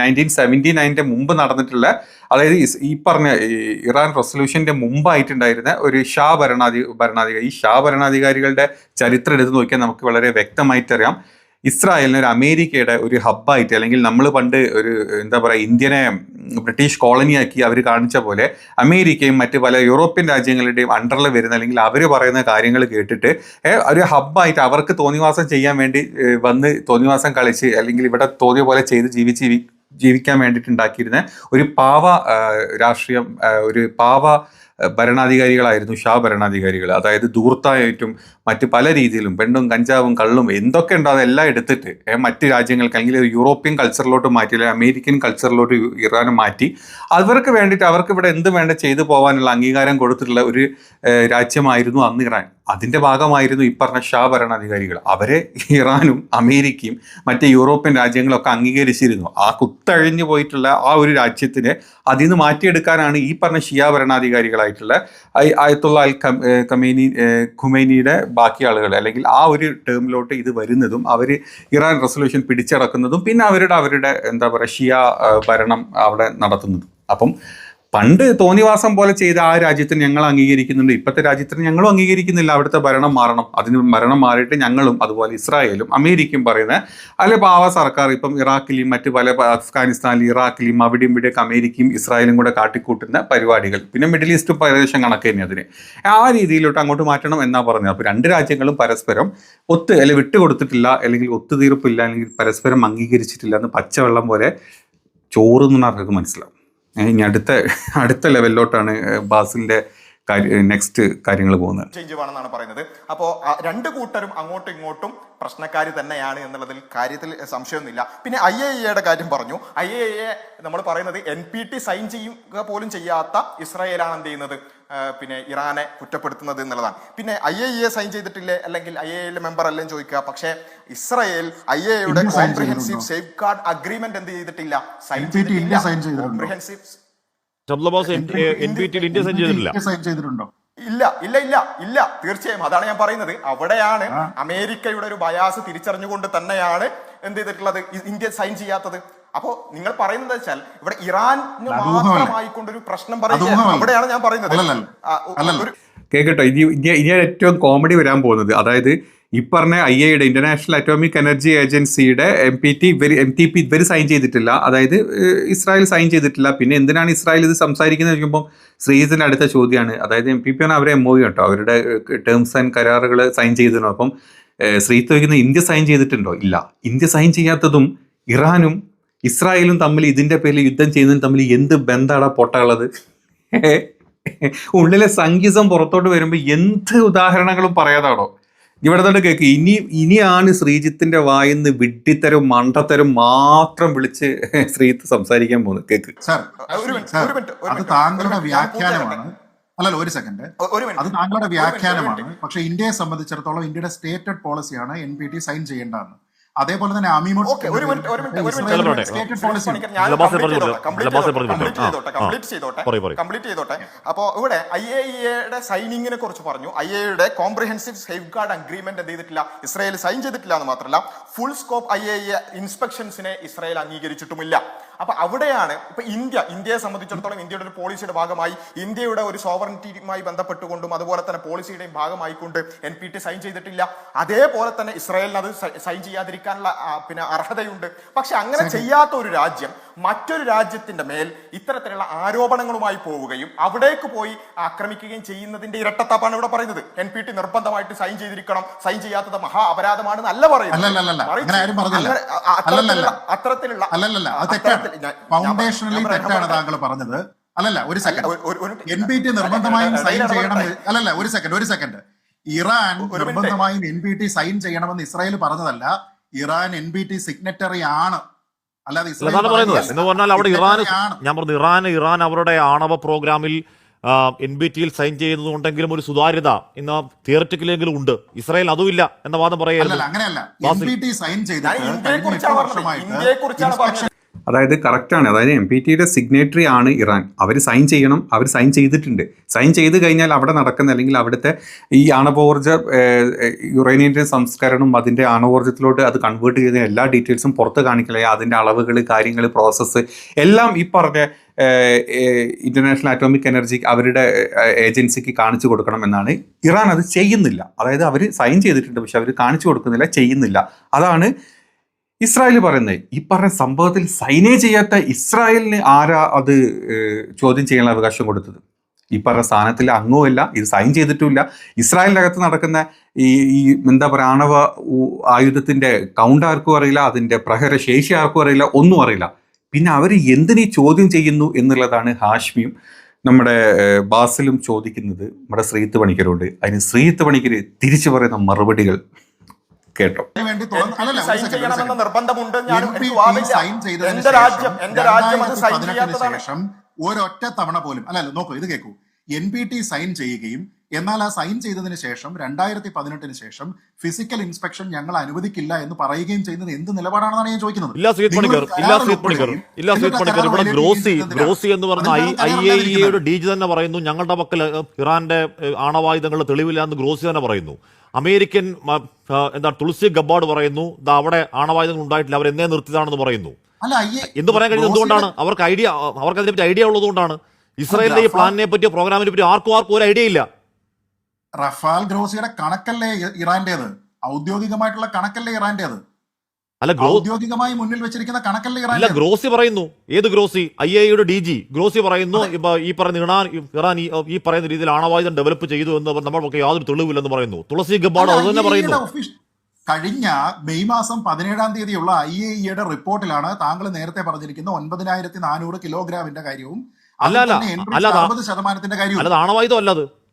നയന്റീൻ സെവന്റി നയന്റെ മുമ്പ് നടന്നിട്ടുള്ള അതായത് ഈ പറഞ്ഞ ഇറാൻ റെസൊല്യൂഷന്റെ മുമ്പായിട്ടുണ്ടായിരുന്ന ഒരു ഷാ ഭരണാധി ഭരണാധികാരി ഈ ഷാ ഭരണാധികാരികളുടെ ചരിത്രം എടുത്ത് നോക്കിയാൽ നമുക്ക് വളരെ വ്യക്തമായിട്ട് അറിയാം ഇസ്രായേലിന് ഒരു അമേരിക്കയുടെ ഒരു ഹബ്ബായിട്ട് അല്ലെങ്കിൽ നമ്മൾ പണ്ട് ഒരു എന്താ പറയുക ഇന്ത്യനെ ബ്രിട്ടീഷ് കോളനിയാക്കി അവർ കാണിച്ച പോലെ അമേരിക്കയും മറ്റ് പല യൂറോപ്യൻ രാജ്യങ്ങളുടെയും അണ്ടറിൽ വരുന്ന അല്ലെങ്കിൽ അവർ പറയുന്ന കാര്യങ്ങൾ കേട്ടിട്ട് ഒരു ഹബ്ബായിട്ട് അവർക്ക് തോന്നിവാസം ചെയ്യാൻ വേണ്ടി വന്ന് തോന്നിവാസം കളിച്ച് അല്ലെങ്കിൽ ഇവിടെ തോന്നിയ പോലെ ചെയ്ത് ജീവിച്ച് ജീവി ജീവിക്കാൻ വേണ്ടിയിട്ട് ഉണ്ടാക്കിയിരുന്ന ഒരു പാവ രാഷ്ട്രീയം ഒരു പാവ ഭരണാധികാരികളായിരുന്നു ഷാ ഭരണാധികാരികൾ അതായത് ദൂർത്തായിട്ടും മറ്റ് പല രീതിയിലും പെണ്ണും കഞ്ചാവും കള്ളും എന്തൊക്കെ ഉണ്ടോ അതെല്ലാം എടുത്തിട്ട് മറ്റ് രാജ്യങ്ങൾക്ക് അല്ലെങ്കിൽ യൂറോപ്യൻ കൾച്ചറിലോട്ട് മാറ്റി അല്ലെങ്കിൽ അമേരിക്കൻ കൾച്ചറിലോട്ട് ഇറാൻ മാറ്റി അവർക്ക് വേണ്ടിയിട്ട് അവർക്ക് ഇവിടെ എന്ത് വേണ്ട ചെയ്തു പോകാനുള്ള അംഗീകാരം കൊടുത്തിട്ടുള്ള ഒരു രാജ്യമായിരുന്നു അന്ന് ഇറാൻ. അതിന്റെ ഭാഗമായിരുന്നു ഈ പറഞ്ഞ ഷാ ഭരണാധികാരികൾ അവരെ ഇറാനും അമേരിക്കയും മറ്റ് യൂറോപ്യൻ രാജ്യങ്ങളൊക്കെ അംഗീകരിച്ചിരുന്നു. ആ കുത്തഴിഞ്ഞു പോയിട്ടുള്ള ആ ഒരു രാജ്യത്തിനെ അതിൽ നിന്ന് മാറ്റിയെടുക്കാനാണ് ഈ പറഞ്ഞ ഷിയ ഭരണാധികാരികളായിട്ടുള്ള ആയത്തുള്ള അൽ കമേനി ഖുമൈനിയുടെ ബാക്കി ആളുകൾ അല്ലെങ്കിൽ ആ ഒരു ടേമിലോട്ട് ഇത് വരുന്നതും അവർ ഇറാൻ റെസൊല്യൂഷൻ പിടിച്ചടക്കുന്നതും പിന്നെ അവരുടെ അവരുടെ എന്താ പറയുക ഷിയ ഭരണം അവിടെ നടത്തുന്നതും. അപ്പം പണ്ട് തോന്നിവാസം പോലെ ചെയ്ത ആ രാജ്യത്തിന് ഞങ്ങൾ അംഗീകരിക്കുന്നുണ്ട്. ഇപ്പോഴത്തെ രാജ്യത്തിന് ഞങ്ങളും അംഗീകരിക്കുന്നില്ല. അവിടുത്തെ ഭരണം മാറണം. അതിന് ഭരണം മാറിയിട്ട് ഞങ്ങളും അതുപോലെ ഇസ്രായേലും അമേരിക്കയും പറയുന്നത് അല്ലെ പാവ സർക്കാർ ഇപ്പം ഇറാഖിലെയും മറ്റ് പല അഫ്ഗാനിസ്ഥാനിലും ഇറാഖിലെയും അവിടെയും ഇവിടെയൊക്കെ അമേരിക്കയും ഇസ്രായേലും കൂടെ കാട്ടിക്കൂട്ടുന്ന പരിപാടികൾ. പിന്നെ മിഡിൽ ഈസ്റ്റും പ്രദേശം കണക്ക് തന്നെ അതിന്. ആ രീതിയിലോട്ട് അങ്ങോട്ട് മാറ്റണം എന്നാ പറഞ്ഞത്. അപ്പോൾ രണ്ട് രാജ്യങ്ങളും പരസ്പരം ഒത്ത് അല്ലെങ്കിൽ വിട്ടുകൊടുത്തിട്ടില്ല അല്ലെങ്കിൽ ഒത്തുതീർപ്പില്ല അല്ലെങ്കിൽ പരസ്പരം അംഗീകരിച്ചിട്ടില്ല എന്ന് പച്ചവെള്ളം പോലെ ചോറുന്ന ആർക്കൊക്കെ മനസ്സിലാവും. ഇനി അടുത്ത അടുത്ത ലെവലിലോട്ടാണ് ബാസിലിന്റെ നെക്സ്റ്റ് കാര്യങ്ങൾ പോകുന്നത്. ചേഞ്ച് വേണമെന്നാണ് പറയുന്നത്. അപ്പോൾ രണ്ട് കൂട്ടരും അങ്ങോട്ടും ഇങ്ങോട്ടും പ്രശ്നക്കാർ തന്നെയാണ് എന്നുള്ളതിൽ കാര്യത്തിൽ സംശയമൊന്നുമില്ല. പിന്നെ ഐ എ എയുടെ കാര്യം പറഞ്ഞു. ഐ എ എ നമ്മൾ പറയുന്നത് എൻ പി ടി സൈൻ ചെയ്യുക പോലും ചെയ്യാത്ത ഇസ്രായേലാണ് എന്ത് ചെയ്യുന്നത്? പിന്നെ ഇറാനെ കുറ്റപ്പെടുത്തുന്നത് എന്നുള്ളതാണ്. പിന്നെ ഐ എ എ സൈൻ ചെയ്തിട്ടില്ലേ? അല്ലെങ്കിൽ ഐ എ എയിലെ മെമ്പർ അല്ലേ ചോദിക്കുക. പക്ഷേ ഇസ്രായേൽ ഐ എ യുടെ കോംപ്രിഹെൻസീവ്? സേഫ് ഗാർഡ് അഗ്രിമെന്റ് എന്ത് ചെയ്തിട്ടില്ല? സൈൻ ചെയ്തിട്ടില്ല. Comprehensive ശബ്ദബോസ് N P T India sign ചെയ്തിട്ടില്ല. സൈൻ ചെയ്തിട്ടുണ്ടോ? ഇല്ല ഇല്ല ഇല്ല ഇല്ല. തീർച്ചയായും. അതാണ് ഞാൻ പറയുന്നത്. അവിടെയാണ് അമേരിക്കയുടെ ഒരു ബയാസ് തിരിച്ചറിഞ്ഞുകൊണ്ട് തന്നെയാണ് എന്ത് ചെയ്തിട്ടുള്ളത്? ഇന്ത്യ സൈൻ ചെയ്യാത്തത്. അപ്പോ നിങ്ങൾ പറയുന്നത് വെച്ചാൽ ഇവിടെ ഇറാന് മാത്രമായിക്കൊണ്ട് ഒരു മാത്രമായിക്കൊണ്ടൊരു പ്രശ്നം പറയുക. ഊഹമല്ലേ? അവിടെയാണ് ഞാൻ പറയുന്നത്. കേൾക്കട്ടോ ഇനി ഇനി ഇനി ഏറ്റവും കോമഡി വരാൻ പോകുന്നത്. അതായത് ഈ പറഞ്ഞ ഐ എയുടെ ഇന്റർനാഷണൽ അറ്റോമിക് എനർജി ഏജൻസിയുടെ എം പി ടി ഇവർ എം ടി പി ഇവർ സൈൻ ചെയ്തിട്ടില്ല. അതായത് ഇസ്രായേൽ സൈൻ ചെയ്തിട്ടില്ല. പിന്നെ എന്തിനാണ് ഇസ്രായേൽ ഇത് സംസാരിക്കുന്നത് ചോദിക്കുമ്പോൾ ശ്രീജിത്തിന്റെ അടുത്ത ചോദ്യമാണ്. അതായത് എം പി പി ആണ് അവരെ എം ഒ കേട്ടോ. അവരുടെ ടേംസ് ആൻഡ് കരാറുകൾ സൈൻ ചെയ്തിരുന്നു. അപ്പം ശ്രീ ശ്രീജിത്ത് ചോദിക്കുന്നത് ഇന്ത്യ സൈൻ ചെയ്തിട്ടുണ്ടോ? ഇല്ല. ഇന്ത്യ സൈൻ ചെയ്യാത്തതും ഇറാനും ഇസ്രായേലും തമ്മിൽ ഇതിന്റെ പേരിൽ യുദ്ധം ചെയ്യുന്നതും തമ്മിൽ എന്ത് ബന്ധമാണ് പൊട്ടകളത് ഉള്ളിലെ സംഗീതം പുറത്തോട്ട് വരുമ്പോൾ എന്ത് ഉദാഹരണങ്ങളും പറയാതാണോ? ഇവിടെ തന്നെ കേൾക്ക് ഇനി ഇനിയാണ് ശ്രീജിത്തിന്റെ വായിന്ന് വിഡ്ഢിത്തരും മണ്ടത്തരും മാത്രം വിളിച്ച് [laughs] ശ്രീജിത്ത് സംസാരിക്കാൻ പോകുന്നത്. കേക്ക്. അത് താങ്കളുടെ വ്യാഖ്യാനമാണ്. അല്ലല്ലോ ഒരു സെക്കൻഡ്. അത് താങ്കളുടെ വ്യാഖ്യാനമാണ്. പക്ഷെ ഇന്ത്യയെ സംബന്ധിച്ചിടത്തോളം ഇന്ത്യയുടെ സ്റ്റേറ്റഡ് പോളിസിയാണ് എൻ പി ടി സൈൻ ചെയ്യേണ്ടതെന്ന്. അതേപോലെ തന്നെ അമിമോട്ട് ഒരു മിനിറ്റ്, ഒരു മിനിറ്റ്, ഒരു മിനിറ്റ്. ചെയ്തോട്ടെ, complete ചെയ്തോട്ടെ. അപ്പോ ഇവിടെ ഐ എ ഇയുടെ സൈനിങ്ങിനെ കുറിച്ച് പറഞ്ഞു. ഐ എയുടെ കോംപ്രിഹെൻസീവ് സേഫ് ഗാർഡ് അഗ്രിമെന്റ് എന്ത് ചെയ്തിട്ടില്ല? ഇസ്രായേൽ സൈൻ ചെയ്തിട്ടില്ല എന്ന് മാത്രമല്ല ഫുൾ സ്കോപ്പ് ഐ എ ഇൻസ്പെക്ഷൻസിനെ ഇസ്രായേൽ അംഗീകരിച്ചിട്ടുമില്ല. അപ്പൊ അവിടെയാണ് ഇപ്പൊ ഇന്ത്യ ഇന്ത്യയെ സംബന്ധിച്ചിടത്തോളം ഇന്ത്യയുടെ ഒരു പോളിസിയുടെ ഭാഗമായി ഇന്ത്യയുടെ ഒരു സോവറിറ്റിയുമായി ബന്ധപ്പെട്ടുകൊണ്ടും അതുപോലെ തന്നെ പോളിസിയുടെയും ഭാഗമായിക്കൊണ്ട് എൻ പി ടി സൈൻ ചെയ്തിട്ടില്ല. അതേപോലെ തന്നെ ഇസ്രായേലിന് അത് സൈൻ ചെയ്യാതിരിക്കാനുള്ള പിന്നെ അർഹതയുണ്ട്. പക്ഷെ അങ്ങനെ ചെയ്യാത്ത ഒരു രാജ്യം മറ്റൊരു രാജ്യത്തിന്റെ മേൽ ഇത്തരത്തിലുള്ള ആരോപണങ്ങളുമായി പോവുകയും അവിടേക്ക് പോയി ആക്രമിക്കുകയും ചെയ്യുന്നതിന്റെ ഇരട്ടത്താപ്പാണ് ഇവിടെ പറയുന്നത്. എൻ പി ടി നിർബന്ധമായിട്ട് സൈൻ ചെയ്തിരിക്കണം. സൈൻ ചെയ്യാത്തത് മഹാ അപരാധമാണെന്ന് അല്ല അല്ലല്ലല്ല. അത്തരത്തിലുള്ള അത്തരത്തിലുള്ള അത് തെറ്റാണ് ഫൗണ്ടേഷണലി താങ്കൾ പറഞ്ഞത്. അല്ലല്ല ഒരു സെക്കൻഡ് എൻ പി ടി നിർബന്ധമായും സൈൻ ചെയ്യണം അല്ലല്ല ഒരു സെക്കൻഡ് ഒരു സെക്കൻഡ് ഇറാൻ. നിർബന്ധമായും എൻ പി ടി സൈൻ ചെയ്യണമെന്ന് ഇസ്രായേൽ പറഞ്ഞതല്ല. Iran N P T signatory ആണ്. അല്ലാതെ ഇസ്രായേൽ പറയുന്നത് എന്ന് പറഞ്ഞാൽ അവിടെ ഇറാൻ ഞാൻ പറഞ്ഞു ഇറാൻ ഇറാൻ അവരുടെ ആണവ പ്രോഗ്രാമിൽ എൻ ബി ടിയിൽ സൈൻ ചെയ്യുന്നതുകൊണ്ടെങ്കിലും ഒരു സുതാര്യത ഇന്ന് തിയററ്റിക്കലെങ്കിലും ഉണ്ട്. ഇസ്രായേൽ അതുമില്ല എന്ന വാദം പറയുന്നത് അങ്ങനെയല്ല. സൈൻ അതായത് കറക്റ്റാണ് അതായത് എം പി ടിയുടെ സിഗ്നേറ്ററി ആണ് ഇറാൻ. അവർ സൈൻ ചെയ്യണം. അവർ സൈൻ ചെയ്തിട്ടുണ്ട്. സൈൻ ചെയ്ത് കഴിഞ്ഞാൽ അവിടെ നടക്കുന്ന അല്ലെങ്കിൽ അവിടുത്തെ ഈ ആണവോർജ യുറേനിയന്റെ സംസ്കരണം അതിന്റെ ആണവോർജത്തിലോട്ട് അത് കൺവേർട്ട് ചെയ്ത എല്ലാ ഡീറ്റെയിൽസും പുറത്ത് കാണിക്കില്ല അതിന്റെ അളവുകൾ കാര്യങ്ങൾ പ്രോസസ്സ് എല്ലാം ഈ പറഞ്ഞ ഇന്റർനാഷണൽ അറ്റോമിക് എനർജി അവരുടെ ഏജൻസിക്ക് കാണിച്ചു കൊടുക്കണം എന്നാണ് ഇറാൻ അത് ചെയ്യുന്നില്ല. അതായത് അവർ സൈൻ ചെയ്തിട്ടുണ്ട്. പക്ഷെ അവർ കാണിച്ചു കൊടുക്കുന്നില്ല ചെയ്യുന്നില്ല. അതാണ് ഇസ്രായേൽ പറയുന്നത് ഈ പറഞ്ഞ സംഭവത്തിൽ സൈനേ ചെയ്യാത്ത ഇസ്രായേലിന് ആരാ അത് ചോദ്യം ചെയ്യാനുള്ള അവകാശം കൊടുത്തത്? ഈ പറഞ്ഞ സ്ഥാനത്തിൽ അംഗവുമില്ല ഇത് സൈൻ ചെയ്തിട്ടുമില്ല. ഇസ്രായേലിന്റെ അകത്ത് നടക്കുന്ന ഈ ഈ എന്താ പറയുക ആണവ ആയുധത്തിന്റെ കൗണ്ട് ആർക്കും അറിയില്ല അതിന്റെ പ്രഹരശേഷി ആർക്കും അറിയില്ല ഒന്നും അറിയില്ല. പിന്നെ അവർ എന്തിനീ ചോദ്യം ചെയ്യുന്നു എന്നുള്ളതാണ് ഹാഷ്മിയും നമ്മുടെ ബാസിലും ചോദിക്കുന്നത് നമ്മുടെ ശ്രീത്ത് പണിക്കരോട്. അതിന് ശ്രീത്ത് പണിക്കർ തിരിച്ചു പറയുന്ന മറുപടികൾ കേട്ടോ. നിർബന്ധമുണ്ട്. ഞാൻ NPT സൈൻ ചെയ്തതിന് എന്റെ രാജ്യം എന്റെ രാജ്യം അത് സൈൻ 2018 ചെയ്യാത്തതാണ്. ശേഷം ഒരൊറ്റ തവണ പോലും അല്ലല്ല നോക്കൂ ഇത് കേൾക്കൂ എൻ പി ടി സൈൻ ചെയ്യുകയും എന്നാൽ ആ സൈൻ ചെയ്തതിന് ശേഷം രണ്ടായിരത്തി പതിനെട്ടിന് ശേഷം ഫിസിക്കൽ ഇൻസ്പെക്ഷൻ ഞങ്ങൾ അനുവദിക്കില്ല എന്ന് പറയുകയും ചെയ്യുന്നത് എന്ത് നിലപാടാണെന്നാണ് ഞാൻ ചോദിക്കുന്നത്. ഇല്ല നിങ്ങൾ പണിക്കർ ഇല്ല ശ്രീത് പണിക്കർ ഇല്ല എന്നിട്ട് പണിക്കർ ഇവിടെ ഗ്രോസി ഗ്രോസി എന്ന് പറഞ്ഞ ഐ എ ഇയുടെ ഡി ജി തന്നെ പറയുന്നു ഞങ്ങളുടെ പക്കൽ ഇറാന്റെ ആണവായുധങ്ങളുടെ തെളിവില്ല എന്ന് ഗ്രോസി തന്നെ പറയുന്നു. അമേരിക്കൻ എന്താ തുളസി ഗബ്ബാർഡ് പറയുന്നു അവിടെ ആണവായുധങ്ങൾ ഉണ്ടായിട്ടില്ല അവർ എന്നേ നിർത്തിയതാണെന്ന് പറയുന്നു. എന്ന് പറയാൻ കഴിയുന്നത് എന്തുകൊണ്ടാണ്? അവർക്ക് ഐഡിയ അവർക്ക് അതിനെപ്പറ്റി ഐഡിയ ഉള്ളതുകൊണ്ടാണ്. ഇസ്രായേലിന്റെ ഈ പ്ലാനിനെ പറ്റിയോ പ്രോഗ്രാമിനെ പറ്റിയോ ആർക്കും ആർക്കും ഒരു ഐഡിയ ഇല്ല. റഫാൽ ഗ്രോസിയുടെ കണക്കല്ലേ ഇറാന്റേത്? ഔദ്യോഗികമായിട്ടുള്ള കണക്കല്ലേ ഇറാന്റേത്? അല്ല ഔദ്യോഗികമായി മുന്നിൽ വെച്ചിരിക്കുന്ന കണക്കല്ലേ ഇറാൻ അല്ല ഗ്രോസി പറയുന്നു. ഏത് ഗ്രോസി? ഐ എയുടെ ഡി ജി. ഗ്രോസി പറയുന്നു ഇപ്പൊ ഈ പറയുന്ന ഇറാൻ ഇറാൻ ഈ- പറയുന്ന രീതിയിൽ ആണവായുധം ഡെവലപ്പ് ചെയ്തു എന്ന് നമ്മൾക്ക് യാതൊരു തെളിവില്ലെന്ന് പറയുന്നു. തുളസി ഗബാഡ് അത് തന്നെ പറയുന്നു. കഴിഞ്ഞ മെയ് മാസം പതിനേഴാം തീയതിയുള്ള ഐ എ ഇയുടെ റിപ്പോർട്ടിലാണ് താങ്കൾ നേരത്തെ പറഞ്ഞിരിക്കുന്ന ഒൻപതിനായിരത്തി നാനൂറ് കിലോഗ്രാമിന്റെ കാര്യവും അല്ല, അല്ല, അല്ല, ശതമാനത്തിന്റെ കാര്യവും. അല്ലാതെ ആണവായുധം അല്ലത്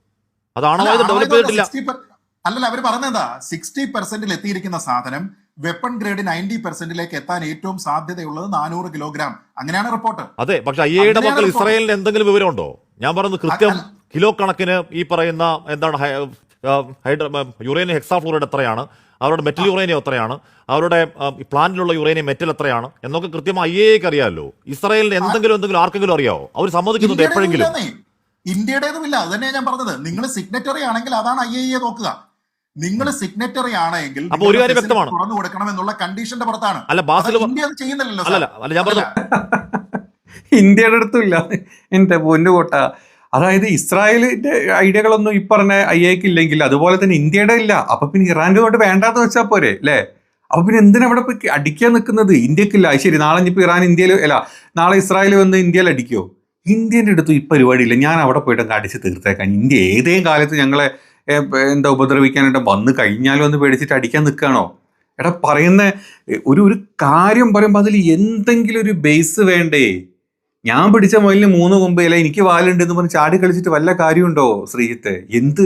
അത് അല്ല, ആണവായുധം ഡെവലപ്പ് ചെയ്തിട്ടില്ല? 60 per- അല്ലല്ല അവർ പറഞ്ഞെന്താ സിക്സ്റ്റി പെർസെന്റിൽ എത്തിയിരിക്കുന്ന സാധനം വെപ്പൺ ഗ്രേഡ് നയന്റി പെർസെന്റിലേക്ക് എത്താൻ ഏറ്റവും സാധ്യതയുള്ളത് നാനൂറ് കിലോഗ്രാം അങ്ങനെയാണ് റിപ്പോർട്ട്. അതെ പക്ഷെ ഐ എയുടെ മക്കൾ. ഇസ്രായേലിന് എന്തെങ്കിലും വിവരമുണ്ടോ? ഞാൻ പറഞ്ഞത് കൃത്യം. കിലോ കണക്കിന് ഈ പറയുന്ന എന്താണ് ഹൈഡ്ര യുറേനിയം ഹെക്സാഫ്ലൂറൈഡ് എത്രയാണ്? അവരുടെ മെറ്റൽ യുറേനിയം എത്രയാണ്? അവരുടെ പ്ലാന്റിലുള്ള യുറേനിയം മെറ്റൽ എത്രയാണ്? എന്നൊക്കെ കൃത്യമായി ഐ എക്ക് അറിയാമല്ലോ. ഇസ്രായേലിന് എന്തെങ്കിലും എന്തെങ്കിലും ആർക്കെങ്കിലും അറിയാവോ? അവർ സമ്മതിക്കുന്നുണ്ട് എപ്പോഴെങ്കിലും. ഇന്ത്യയുടേതുമില്ല. അത് തന്നെയാണ് ഞാൻ പറഞ്ഞത്. നിങ്ങൾ സിഗ്നറ്ററി ആണെങ്കിൽ അതാണ് ഐ എ നോക്കുക. നിങ്ങൾ സിഗ്നറ്ററി ആണെങ്കിൽ അപ്പൊ ഒരു കാര്യം വ്യക്തമാണ്. തുറന്നു കൊടുക്കണം എന്നുള്ള കണ്ടീഷന്റെ പുറത്താണ്. അല്ല ബാസിൽ ഇന്ത്യ അത് ചെയ്യുന്നില്ലല്ലോ അല്ല ഞാൻ പറഞ്ഞു ഇന്ത്യയുടെ അടുത്തുമില്ല. എന്റെ പൊന്നു കോട്ട. അതായത് ഇസ്രായേലിന്റെ ഐഡിയകളൊന്നും ഈ പറഞ്ഞ ഐ എക്ക് ഇല്ലെങ്കിൽ അതുപോലെ തന്നെ ഇന്ത്യയുടെ ഇല്ല. അപ്പൊ പിന്നെ ഇറാന്റെ കൊണ്ട് വേണ്ടാന്ന് വെച്ചാൽ പോരെ അല്ലേ? അപ്പൊ പിന്നെ എന്തിനാ അവിടെ പോയി അടിക്കാൻ നിൽക്കുന്നത്? ഇന്ത്യക്കില്ല ശരി നാളെ ഇനിയിപ്പോ ഇറാൻ ഇന്ത്യയിൽ അല്ല നാളെ ഇസ്രായേൽ വന്ന് ഇന്ത്യയിൽ അടിക്കോ? ഇന്ത്യന്റെ അടുത്ത് ഈ പരിപാടിയില്ല. ഞാൻ അവിടെ പോയിട്ട് അടിച്ച് തീർത്തേക്കാം. ഇന്ത്യ ഏതേം കാലത്ത് ഞങ്ങളെ എന്താ ഉപദ്രവിക്കാനായിട്ട് വന്ന് കഴിഞ്ഞാലും ഒന്ന് പേടിച്ചിട്ട് അടിക്കാൻ നിൽക്കുകയാണോ? എടാ പറയുന്ന ഒരു ഒരു കാര്യം പറയുമ്പോൾ അതിൽ എന്തെങ്കിലും ഒരു ബേസ് വേണ്ടേ? ഞാൻ പിടിച്ച മുയലിന് മൂന്ന് കൊമ്പ് അല്ലെ എനിക്ക് വാലുണ്ട് എന്ന് പറഞ്ഞ് ചാടി കളിച്ചിട്ട് വല്ല കാര്യമുണ്ടോ ശ്രീജിത്ത്? എന്ത്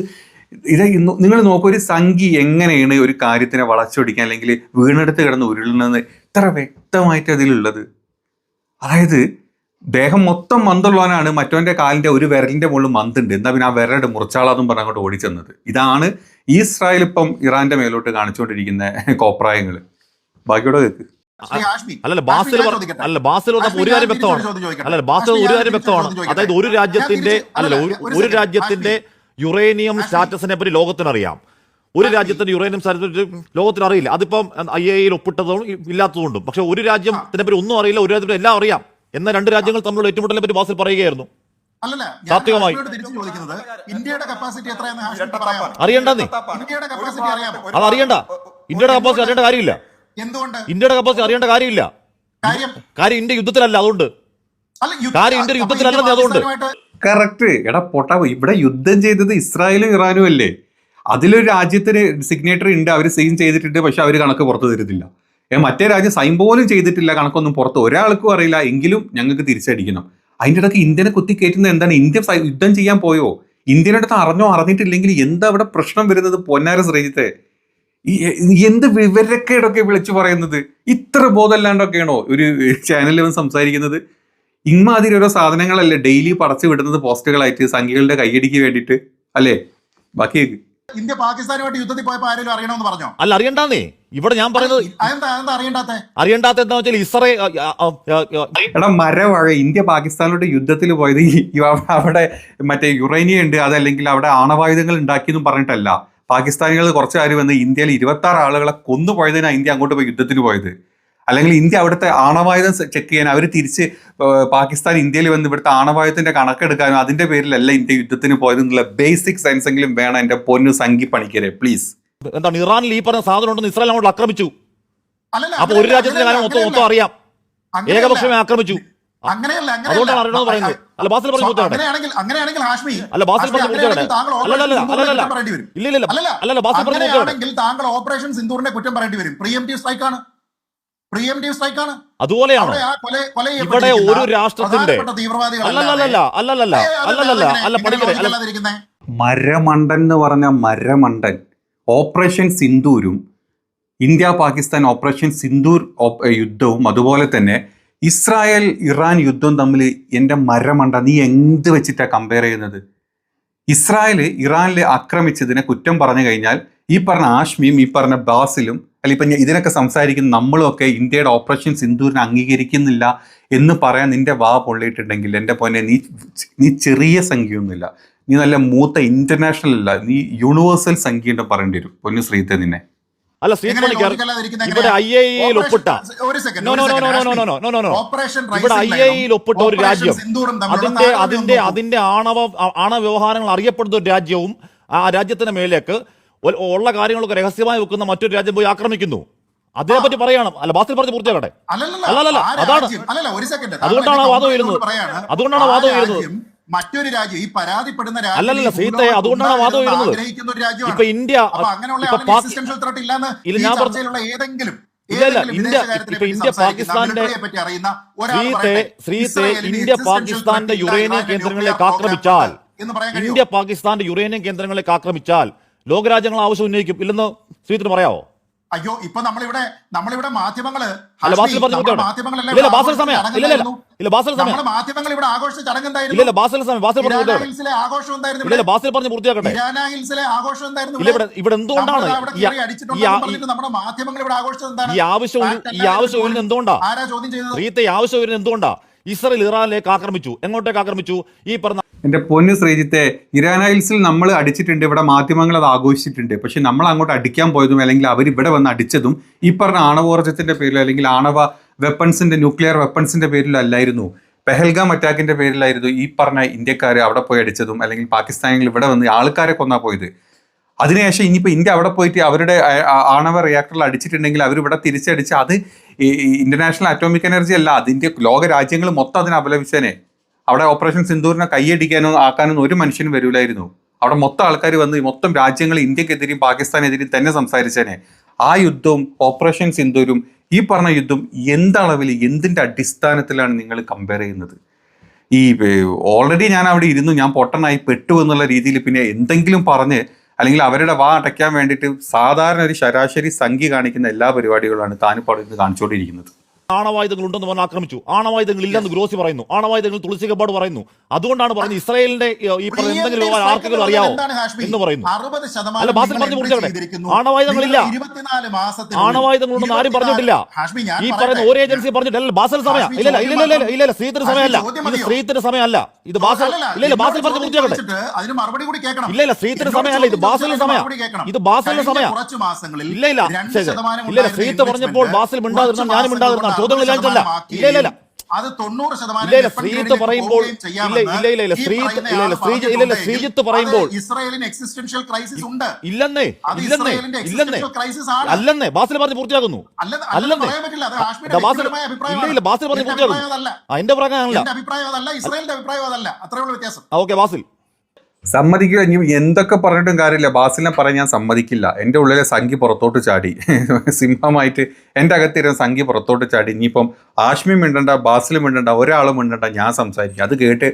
ഇത് നിങ്ങൾ നോക്കൂ ഒരു സംഖി എങ്ങനെയാണ് ഒരു കാര്യത്തിനെ വളച്ചൊടിക്കാൻ അല്ലെങ്കിൽ വീണെടുത്ത് കിടന്ന് ഉരുളുന്നത്? ഇത്ര വ്യക്തമായിട്ട് അതിലുള്ളത്. അതായത് ദേഹം മൊത്തം മന്തുള്ളവനാണ്. മറ്റവന്റെ കാലിന്റെ ഒരു വിരലിന്റെ മുകളിൽ മന്തുണ്ട്. എന്താ പിന്നെ ആ വിരലുടെ മുറിച്ചാളാന്നും പറഞ്ഞ് അങ്ങോട്ട് ഓടിച്ചെന്നത്. ഇതാണ് ഇസ്രായേൽ ഇപ്പം ഇറാന്റെ മേലോട്ട് കാണിച്ചുകൊണ്ടിരിക്കുന്ന കോപ്രായങ്ങൾ. ബാക്കിയോടെ കേൾക്ക് അല്ലല്ല ആഷ്മി, ബാസിൽ വന്നപ്പോൾ ഒരു കാര്യം വ്യക്തമാണ്. അല്ലല്ല ബാസിൽ ഒരു കാര്യം വ്യക്തമാണ്. അതായത് ഒരു രാജ്യത്തിന്റെ അല്ലല്ല, ഒരു-. രാജ്യത്തിന്റെ യുറേനിയം. സ്റ്റാറ്റസിനെ പറ്റി ലോകത്തിനറിയാം. ഒരു രാജ്യത്തിന്റെ യുറേനിയം സ്റ്റാറ്റസ് ലോകത്തിന് അറിയില്ല അതിപ്പം ഐ എയിൽ ഒപ്പിട്ടതും ഇല്ലാത്തതുകൊണ്ടും. പക്ഷെ ഒരു രാജ്യത്തിനെ പറ്റി ഒന്നും അറിയില്ല ഒരു രാജ്യത്തിന് എല്ലാം അറിയാം. എന്ന രണ്ട് രാജ്യങ്ങൾ തമ്മിലുള്ള ഏറ്റുമുട്ടലിനെ പറ്റി ബാസിൽ പറയുകയായിരുന്നു. ചോദിക്കുന്നത് ഇന്ത്യയുടെ കപ്പാസിറ്റി? അറിയണ്ടെന്നേ അത് അറിയണ്ട. ഇന്ത്യയുടെ കപ്പാസിറ്റി അറിയേണ്ട കാര്യമില്ല. ഇന്ത്യയുടെ കപ്പാസിറ്റി അറിയേണ്ട കാര്യമില്ല. കാര്യം? കാര്യം ഇന്ത്യ യുദ്ധത്തിലല്ല അതുകൊണ്ട്. അല്ല കാര്യം ഇന്ത്യ യുദ്ധത്തിലല്ല അതുകൊണ്ട്. കറക്റ്റ്. എടാ പൊട്ടാവ്? ഇവിടെ യുദ്ധം ചെയ്തത് ഇസ്രായേലും ഇറാനും അല്ലേ? അതിലൊരു രാജ്യത്തിന് സിഗ്നേറ്ററി ഉണ്ട് അവർ സൈൻ ചെയ്തിട്ടുണ്ട് പക്ഷെ അവർ കണക്ക് പുറത്തു തരുന്നില്ല മറ്റേ രാജ്യം സൈൻ പോലും ചെയ്തിട്ടില്ല കണക്കൊന്നും പുറത്ത് ഒരാൾക്കും അറിയില്ല എങ്കിലും ഞങ്ങൾക്ക് തിരിച്ചടിക്കണം. അതിന്റെ ഇടയ്ക്ക് ഇന്ത്യനെ കുത്തി കയറ്റുന്നത് എന്താണ്? ഇന്ത്യ യുദ്ധം ചെയ്യാൻ പോയോ? ഇന്ത്യയുടെ അടുത്ത് അറിഞ്ഞോ അറിഞ്ഞിട്ടില്ലെങ്കിൽ എന്താ അവിടെ പ്രശ്നം വരുന്നത്? പൊന്നാര ശ്രീജിത്തെ. എന്ത് വിവരക്കേടൊക്കെ വിളിച്ചു പറയുന്നത്? ഇത്ര ബോധമല്ലാണ്ടൊക്കെയാണോ ഒരു ചാനലിൽ വന്ന് സംസാരിക്കുന്നത്? ഇമാതിരി ഓരോ സാധനങ്ങളല്ലേ ഡെയിലി പടച്ചു വിടുന്നത് പോസ്റ്റുകളായിട്ട് സംഖ്യകളുടെ കൈയടിക്ക് വേണ്ടിയിട്ട് അല്ലേ? ബാക്കി ഇന്ത്യ പാകിസ്ഥാനുമായിട്ട് യുദ്ധത്തിൽ പോയപ്പോ ആരെങ്കിലും അറിയണമെന്ന് പറഞ്ഞോ? അല്ല അറിയണ്ടാന്നേ. ഇവിടെ ഞാൻ പറയുന്നത് അറിയണ്ടാത്ത? എന്താ വെച്ചാൽ ഇസ്രയേൽ എടാ മരവഴ ഇന്ത്യ പാകിസ്ഥാനിലോട്ട് യുദ്ധത്തിൽ പോയത് അവിടെ മറ്റേ യുറേനിയ ഉണ്ട് അതല്ലെങ്കിൽ അവിടെ ആണവായുധങ്ങൾ ഉണ്ടാക്കിയെന്നും പറഞ്ഞിട്ടല്ല. പാകിസ്ഥാനികൾ കുറച്ച് കാര്യം വന്ന് ഇന്ത്യയിൽ ഇരുപത്തി ആറ് ആളുകളെ കൊന്നുപോയതിനാണ് ഇന്ത്യ അങ്ങോട്ട് പോയി യുദ്ധത്തിന് പോയത്. അല്ലെങ്കിൽ ഇന്ത്യ അവിടുത്തെ ആണവായുധം ചെക്ക് ചെയ്യാൻ അവർ തിരിച്ച് പാകിസ്ഥാൻ ഇന്ത്യയിൽ വന്ന് ഇവിടുത്തെ ആണവായുധത്തിന്റെ കണക്കെടുക്കാനും അതിന്റെ പേരിലല്ല ഇന്ത്യ യുദ്ധത്തിന് പോയത് എന്നുള്ള ബേസിക് സയൻസ് എങ്കിലും വേണം എന്റെ പൊന്നു സംഘി പണിക്കരെ പ്ലീസ് എന്താണ് ഇറാനിൽ ഈ പറഞ്ഞ സാധനം ഉണ്ടെന്ന് ഇസ്രായേൽ അങ്ങോട്ട് ആക്രമിച്ചു. അപ്പൊ ഒരു രാജ്യത്തിന്റെ കാര്യം മൊത്തം മൊത്തം അറിയാം. ഏകപക്ഷമേ ആക്രമിച്ചു. അങ്ങനെയല്ല അങ്ങനെയല്ല. അതുകൊണ്ടാണ് അറിയണമെന്ന് പറയുന്നത്. അല്ല ബാസിൽ പറഞ്ഞു അങ്ങനെയാണെങ്കിൽ അങ്ങനെയാണെങ്കിൽ ഹാഷ്മി അല്ല ബാസിൽ ഹാഷ്മി, പറഞ്ഞു താങ്കൾ ഓപ്പറേഷൻ കുറ്റം പറയേണ്ടി വരും. ഇല്ല ഇല്ല. അല്ലല്ല അല്ലല്ല ബാസിൽ പറഞ്ഞു താങ്കൾ ഓപ്പറേഷൻ സിന്ദൂറിനെ കുറ്റം പറയേണ്ടി വരും. പ്രിയംറ്റീവ് സ്ട്രൈക്ക് ആണ് പ്രിയംറ്റീവ് സ്ട്രൈക്ക് ആണ് അതുപോലെയാണോ? ഇവിടെ ഒരു രാഷ്ട്രത്തിന്റെ അല്ലല്ലല്ല അല്ലല്ലല്ല അല്ലല്ലല്ല അല്ല. മരമണ്ടൻ എന്ന് പറഞ്ഞ മരമണ്ടൻ. ഓപ്പറേഷൻ സിന്ദൂരും ഇന്ത്യ പാകിസ്ഥാൻ ഓപ്പറേഷൻ സിന്ദൂർ യുദ്ധവും അതുപോലെ തന്നെ ഇസ്രായേൽ ഇറാൻ യുദ്ധവും തമ്മിൽ എന്റെ മരമണ്ട. നീ എന്ത് വെച്ചിട്ടാണ് കമ്പയർ ചെയ്യുന്നത്? ഇസ്രായേൽ ഇറാനിൽ ആക്രമിച്ചതിനെ കുറ്റം പറഞ്ഞു കഴിഞ്ഞാൽ ഈ പറഞ്ഞ ആഷ്മിയും ഈ പറഞ്ഞ ബാസിലും അല്ല ഇപ്പം ഇതിനൊക്കെ സംസാരിക്കുന്ന നമ്മളും ഒക്കെ ഇന്ത്യയുടെ ഓപ്പറേഷൻ സിന്ദൂരിനെ അംഗീകരിക്കുന്നില്ല എന്ന് പറയാൻ നിന്റെ വാ പൊള്ളിയിട്ടുണ്ടെങ്കിൽ എന്റെ പൊന്നെ നീ നീ ചെറിയ സംഖ്യയൊന്നുമില്ല. നീ നല്ല മൂത്ത ഇന്റർനാഷണൽ അല്ല നീ യൂണിവേഴ്സൽ സംഗീതം പറയേണ്ടി വരും. പൊന്നു ശ്രീത്തെ നിന്നെ. അല്ല എങ്ങനെ ഇവിടെ ഐ? ഒപ്പിട്ട. ഒരു second no no no no no no no no no operation ഇവിടെ ഐ ഒപ്പിട്ട ഒരു രാജ്യം. അതിന്റെ അതിന്റെ അതിന്റെ ആണവ ആണവ വ്യവഹാരങ്ങൾ അറിയപ്പെടുന്ന ഒരു രാജ്യവും ആ രാജ്യത്തിന്റെ മേലേക്ക് ഉള്ള കാര്യങ്ങളൊക്കെ രഹസ്യമായി വെക്കുന്ന മറ്റൊരു രാജ്യം പോയി ആക്രമിക്കുന്നു. അതിനെ പറ്റി പറയണം. അല്ല ബാസിൽ പറഞ്ഞ് പൂർത്തിയാക്കട്ടെ. അതാണ്. അതുകൊണ്ടാണ് വാദം ഉയരുന്നത്. അതുകൊണ്ടാണ് വാദം ഉയരുന്നത്. മറ്റൊരു രാജ്യം ഈ പരാതിപ്പെടുന്ന ഈ സീത്തെ, അതുകൊണ്ടാണ് വാദം ഉയരുന്നത്. ഇപ്പൊ ഇന്ത്യ ഇല്ല, ഞാൻ ഏതെങ്കിലും ഇല്ല, ഇന്ത്യ- ഇപ്പൊ ഇന്ത്യ പാകിസ്ഥാന്റെ- ഇന്ത്യ പാകിസ്ഥാന്റെ യുറേനിയം കേന്ദ്രങ്ങളെ കേന്ദ്രങ്ങളിലേക്ക് ആക്രമിച്ചാൽ? ഇന്ത്യ പാകിസ്ഥാന്റെ യുറേനിയം കേന്ദ്രങ്ങളിലേക്ക് ആക്രമിച്ചാൽ ലോകരാജ്യങ്ങൾ ആവശ്യം ഉന്നയിക്കും ഇല്ലെന്ന് ശ്രീത്തിന് പറയാവോ അയ്യോ ഇപ്പൊ നമ്മളിവിടെ നമ്മളിവിടെ മാധ്യമങ്ങൾ മാധ്യമങ്ങൾ ഇവിടെ ആഘോഷം പൂർത്തിയാക്കട്ടെ. ആഘോഷം ഇല്ല ഇവിടെ? എന്തുകൊണ്ടാണ്? നമ്മുടെ മാധ്യമങ്ങൾ ഇവിടെ എന്താണ്? ഈ ആവശ്യം ഈ ആവശ്യം എന്തുകൊണ്ടാ? ആരാ ചോദ്യം ചെയ്തത്? ഈ ആവശ്യം എന്തുകൊണ്ടാ? ഇസ്രയേൽ ഇറാനിലേക്ക് ആക്രമിച്ചു. എങ്ങോട്ടേക്ക് ആക്രമിച്ചു? ഈ പറഞ്ഞ എന്റെ പൊന്ന് ശ്രീജിത്തെ ഇറാനൈൽസിൽ നമ്മൾ അടിച്ചിട്ടുണ്ട് ഇവിടെ മാധ്യമങ്ങൾ അത് ആഘോഷിച്ചിട്ടുണ്ട്. പക്ഷെ നമ്മൾ അങ്ങോട്ട് അടിക്കാൻ പോയതും അല്ലെങ്കിൽ അവർ ഇവിടെ വന്ന് അടിച്ചതും ഈ പറഞ്ഞ ആണവോർജത്തിന്റെ പേരിൽ അല്ലെങ്കിൽ ആണവ വെപ്പൺസിന്റെ ന്യൂക്ലിയർ വെപ്പൺസിന്റെ പേരിലോ അല്ലായിരുന്നു. പെഹൽഗാം അറ്റാക്കിന്റെ പേരിലായിരുന്നു ഈ പറഞ്ഞ ഇന്ത്യക്കാർ അവിടെ പോയി അടിച്ചതും അല്ലെങ്കിൽ പാകിസ്ഥാനിൽ ഇവിടെ വന്ന് ആൾക്കാരെ കൊന്നാ പോയത്. അതിനുശേഷം ഇനിയിപ്പോൾ ഇന്ത്യ അവിടെ പോയിട്ട് അവരുടെ ആണവ റിയാക്ടറിൽ അടിച്ചിട്ടുണ്ടെങ്കിൽ അവർ ഇവിടെ തിരിച്ചടിച്ച് അത് ഇന്റർനാഷണൽ അറ്റോമിക് എനർജി അല്ല അതിന്റെ ലോക രാജ്യങ്ങൾ മൊത്തം അതിനെ അപലപിച്ചേനെ. അവിടെ ഓപ്പറേഷൻ സിന്ദൂരിനെ കൈയടിക്കാനോ ആക്കാനൊന്നും ഒരു മനുഷ്യനും വരൂലായിരുന്നു. അവിടെ മൊത്തം ആൾക്കാർ വന്ന് മൊത്തം രാജ്യങ്ങൾ ഇന്ത്യക്കെതിരെയും പാകിസ്ഥാനെതിരെയും തന്നെ സംസാരിച്ചേനെ. ആ യുദ്ധവും ഓപ്പറേഷൻ സിന്ദൂരും ഈ പറഞ്ഞ യുദ്ധം എന്തളവിൽ എന്തിന്റെ അടിസ്ഥാനത്തിലാണ് നിങ്ങൾ കമ്പയർ ചെയ്യുന്നത്? ഈ ഓൾറെഡി ഞാൻ അവിടെ ഇരുന്നു ഞാൻ പൊട്ടനായി പെട്ടു എന്നുള്ള രീതിയിൽ പിന്നെ എന്തെങ്കിലും പറഞ്ഞ് അല്ലെങ്കിൽ അവരുടെ വാ അടയ്ക്കാൻ വേണ്ടിയിട്ട് സാധാരണ ഒരു ശരാശരി സംഖ്യ കാണിക്കുന്ന എല്ലാ പരിപാടികളാണ് താനിപ്പോൾ ഇരുന്ന് കാണിച്ചുകൊണ്ടിരിക്കുന്നത്. ആണവായുധങ്ങൾ ഉണ്ടെന്ന് പറഞ്ഞ് ആക്രമിച്ചു. ആണവായുധങ്ങൾ ഇല്ലെന്ന് ഗ്രോസി പറയുന്നു. ആണവായുധങ്ങൾ തുളസി കപ്പാട് പറയുന്നു. അതുകൊണ്ടാണ് പറഞ്ഞു ഇസ്രായേലിന്റെ ഈ പറഞ്ഞ എന്തെങ്കിലും ആർക്കെങ്കിലും അറിയാവോ എന്ന് പറയുന്നു. 60 ശതമാനം അല്ല, ബാസിൽ പറഞ്ഞു. ചെയ്തിരിക്കുന്നു. ആണവായുധങ്ങളില്ല. നിങ്ങൾ 24 മാസത്തിനുള്ളിൽ ആണവായുധങ്ങളുണ്ടെന്ന് ആരും പറഞ്ഞിട്ടില്ല. ഈ. പറയുന്ന ഒരു ഏജൻസി പറഞ്ഞിട്ടില്ല. ബാസൽ സമയ. ഇല്ല ഇല്ല ഇല്ല ഇല്ല ഇല്ല ഇല്ല സമയമല്ല. ഇത് മതിയോ? സമയമല്ല. ഇത് ബാസൽ ഇല്ല ഇല്ല ബാസൽ പറഞ്ഞു പറഞ്ഞ് ചോദ്യം പൂർത്തിയാക്കട്ടെ മറുപടി കൂടി കേൾക്കണം. ഇല്ല, ഇല്ല, ശ്രീധരൻ സമയമല്ല, ഇത് ചോദിച്ചതിന് സമയം. ഇത് ബാസിലിന്റെ സമയ. ഇല്ല ഇല്ല. ഇല്ല ശ്രീത്ത് പറഞ്ഞപ്പോൾ ബാസിൽ മിണ്ടാതിരുന്ന ഞാനും മിണ്ടാതിരുന്ന കൊണ്ട് ഇല്ല ഇല്ല അത് തൊണ്ണൂറ് ശതമാനം ലേക്ക് പറയുമ്പോൾ ഇല്ല ഇല്ല ഇല്ല ഇല്ല ഈ ഇല്ല ഇല്ല ആൾ ഇല്ല ഇല്ല ശ്രീജിത്ത് പറയുമ്പോൾ ഇസ്രായേലിന് എക്സിസ്റ്റൻഷ്യൽ ക്രൈസിസ് ഉണ്ട്. ഇല്ലെന്നേ ഇല്ലെന്നേ ഇല്ലെന്നേ. അല്ലെന്നേ ബാസിൽ പറഞ്ഞ് പൂർത്തിയാക്കുന്നു. അല്ലെന്ന് ബാസിൽ. ഇല്ല ഇല്ല ബാസിൽ പറഞ്ഞ് പൂർത്തിയാകുന്നു എന്റെ പ്രകാരം അല്ല അഭിപ്രായം അതല്ല ഇസ്രായേലിന്റെ അഭിപ്രായം അതല്ല അത്രയുള്ള വ്യത്യാസം. Okay Basil. സമ്മതിക്കുക ഇനി എന്തൊക്കെ പറഞ്ഞിട്ടും കാര്യമില്ല. ബാസിലിനെ പറയാൻ ഞാൻ സമ്മതിക്കില്ല. എന്റെ ഉള്ളിലെ സംഖ്യ പുറത്തോട്ട് ചാടി. [laughs] സിംഹമായിട്ട് എന്റെ അകത്തിരുന്ന സംഖ്യ പുറത്തോട്ട് ചാടി. ഇനിയിപ്പം ആഷ്മി മിണ്ടണ്ട ബാസിൽ മിണ്ടണ്ട ഒരാളും മിണ്ടണ്ട ഞാൻ സംസാരിക്കും. അത് കേട്ട്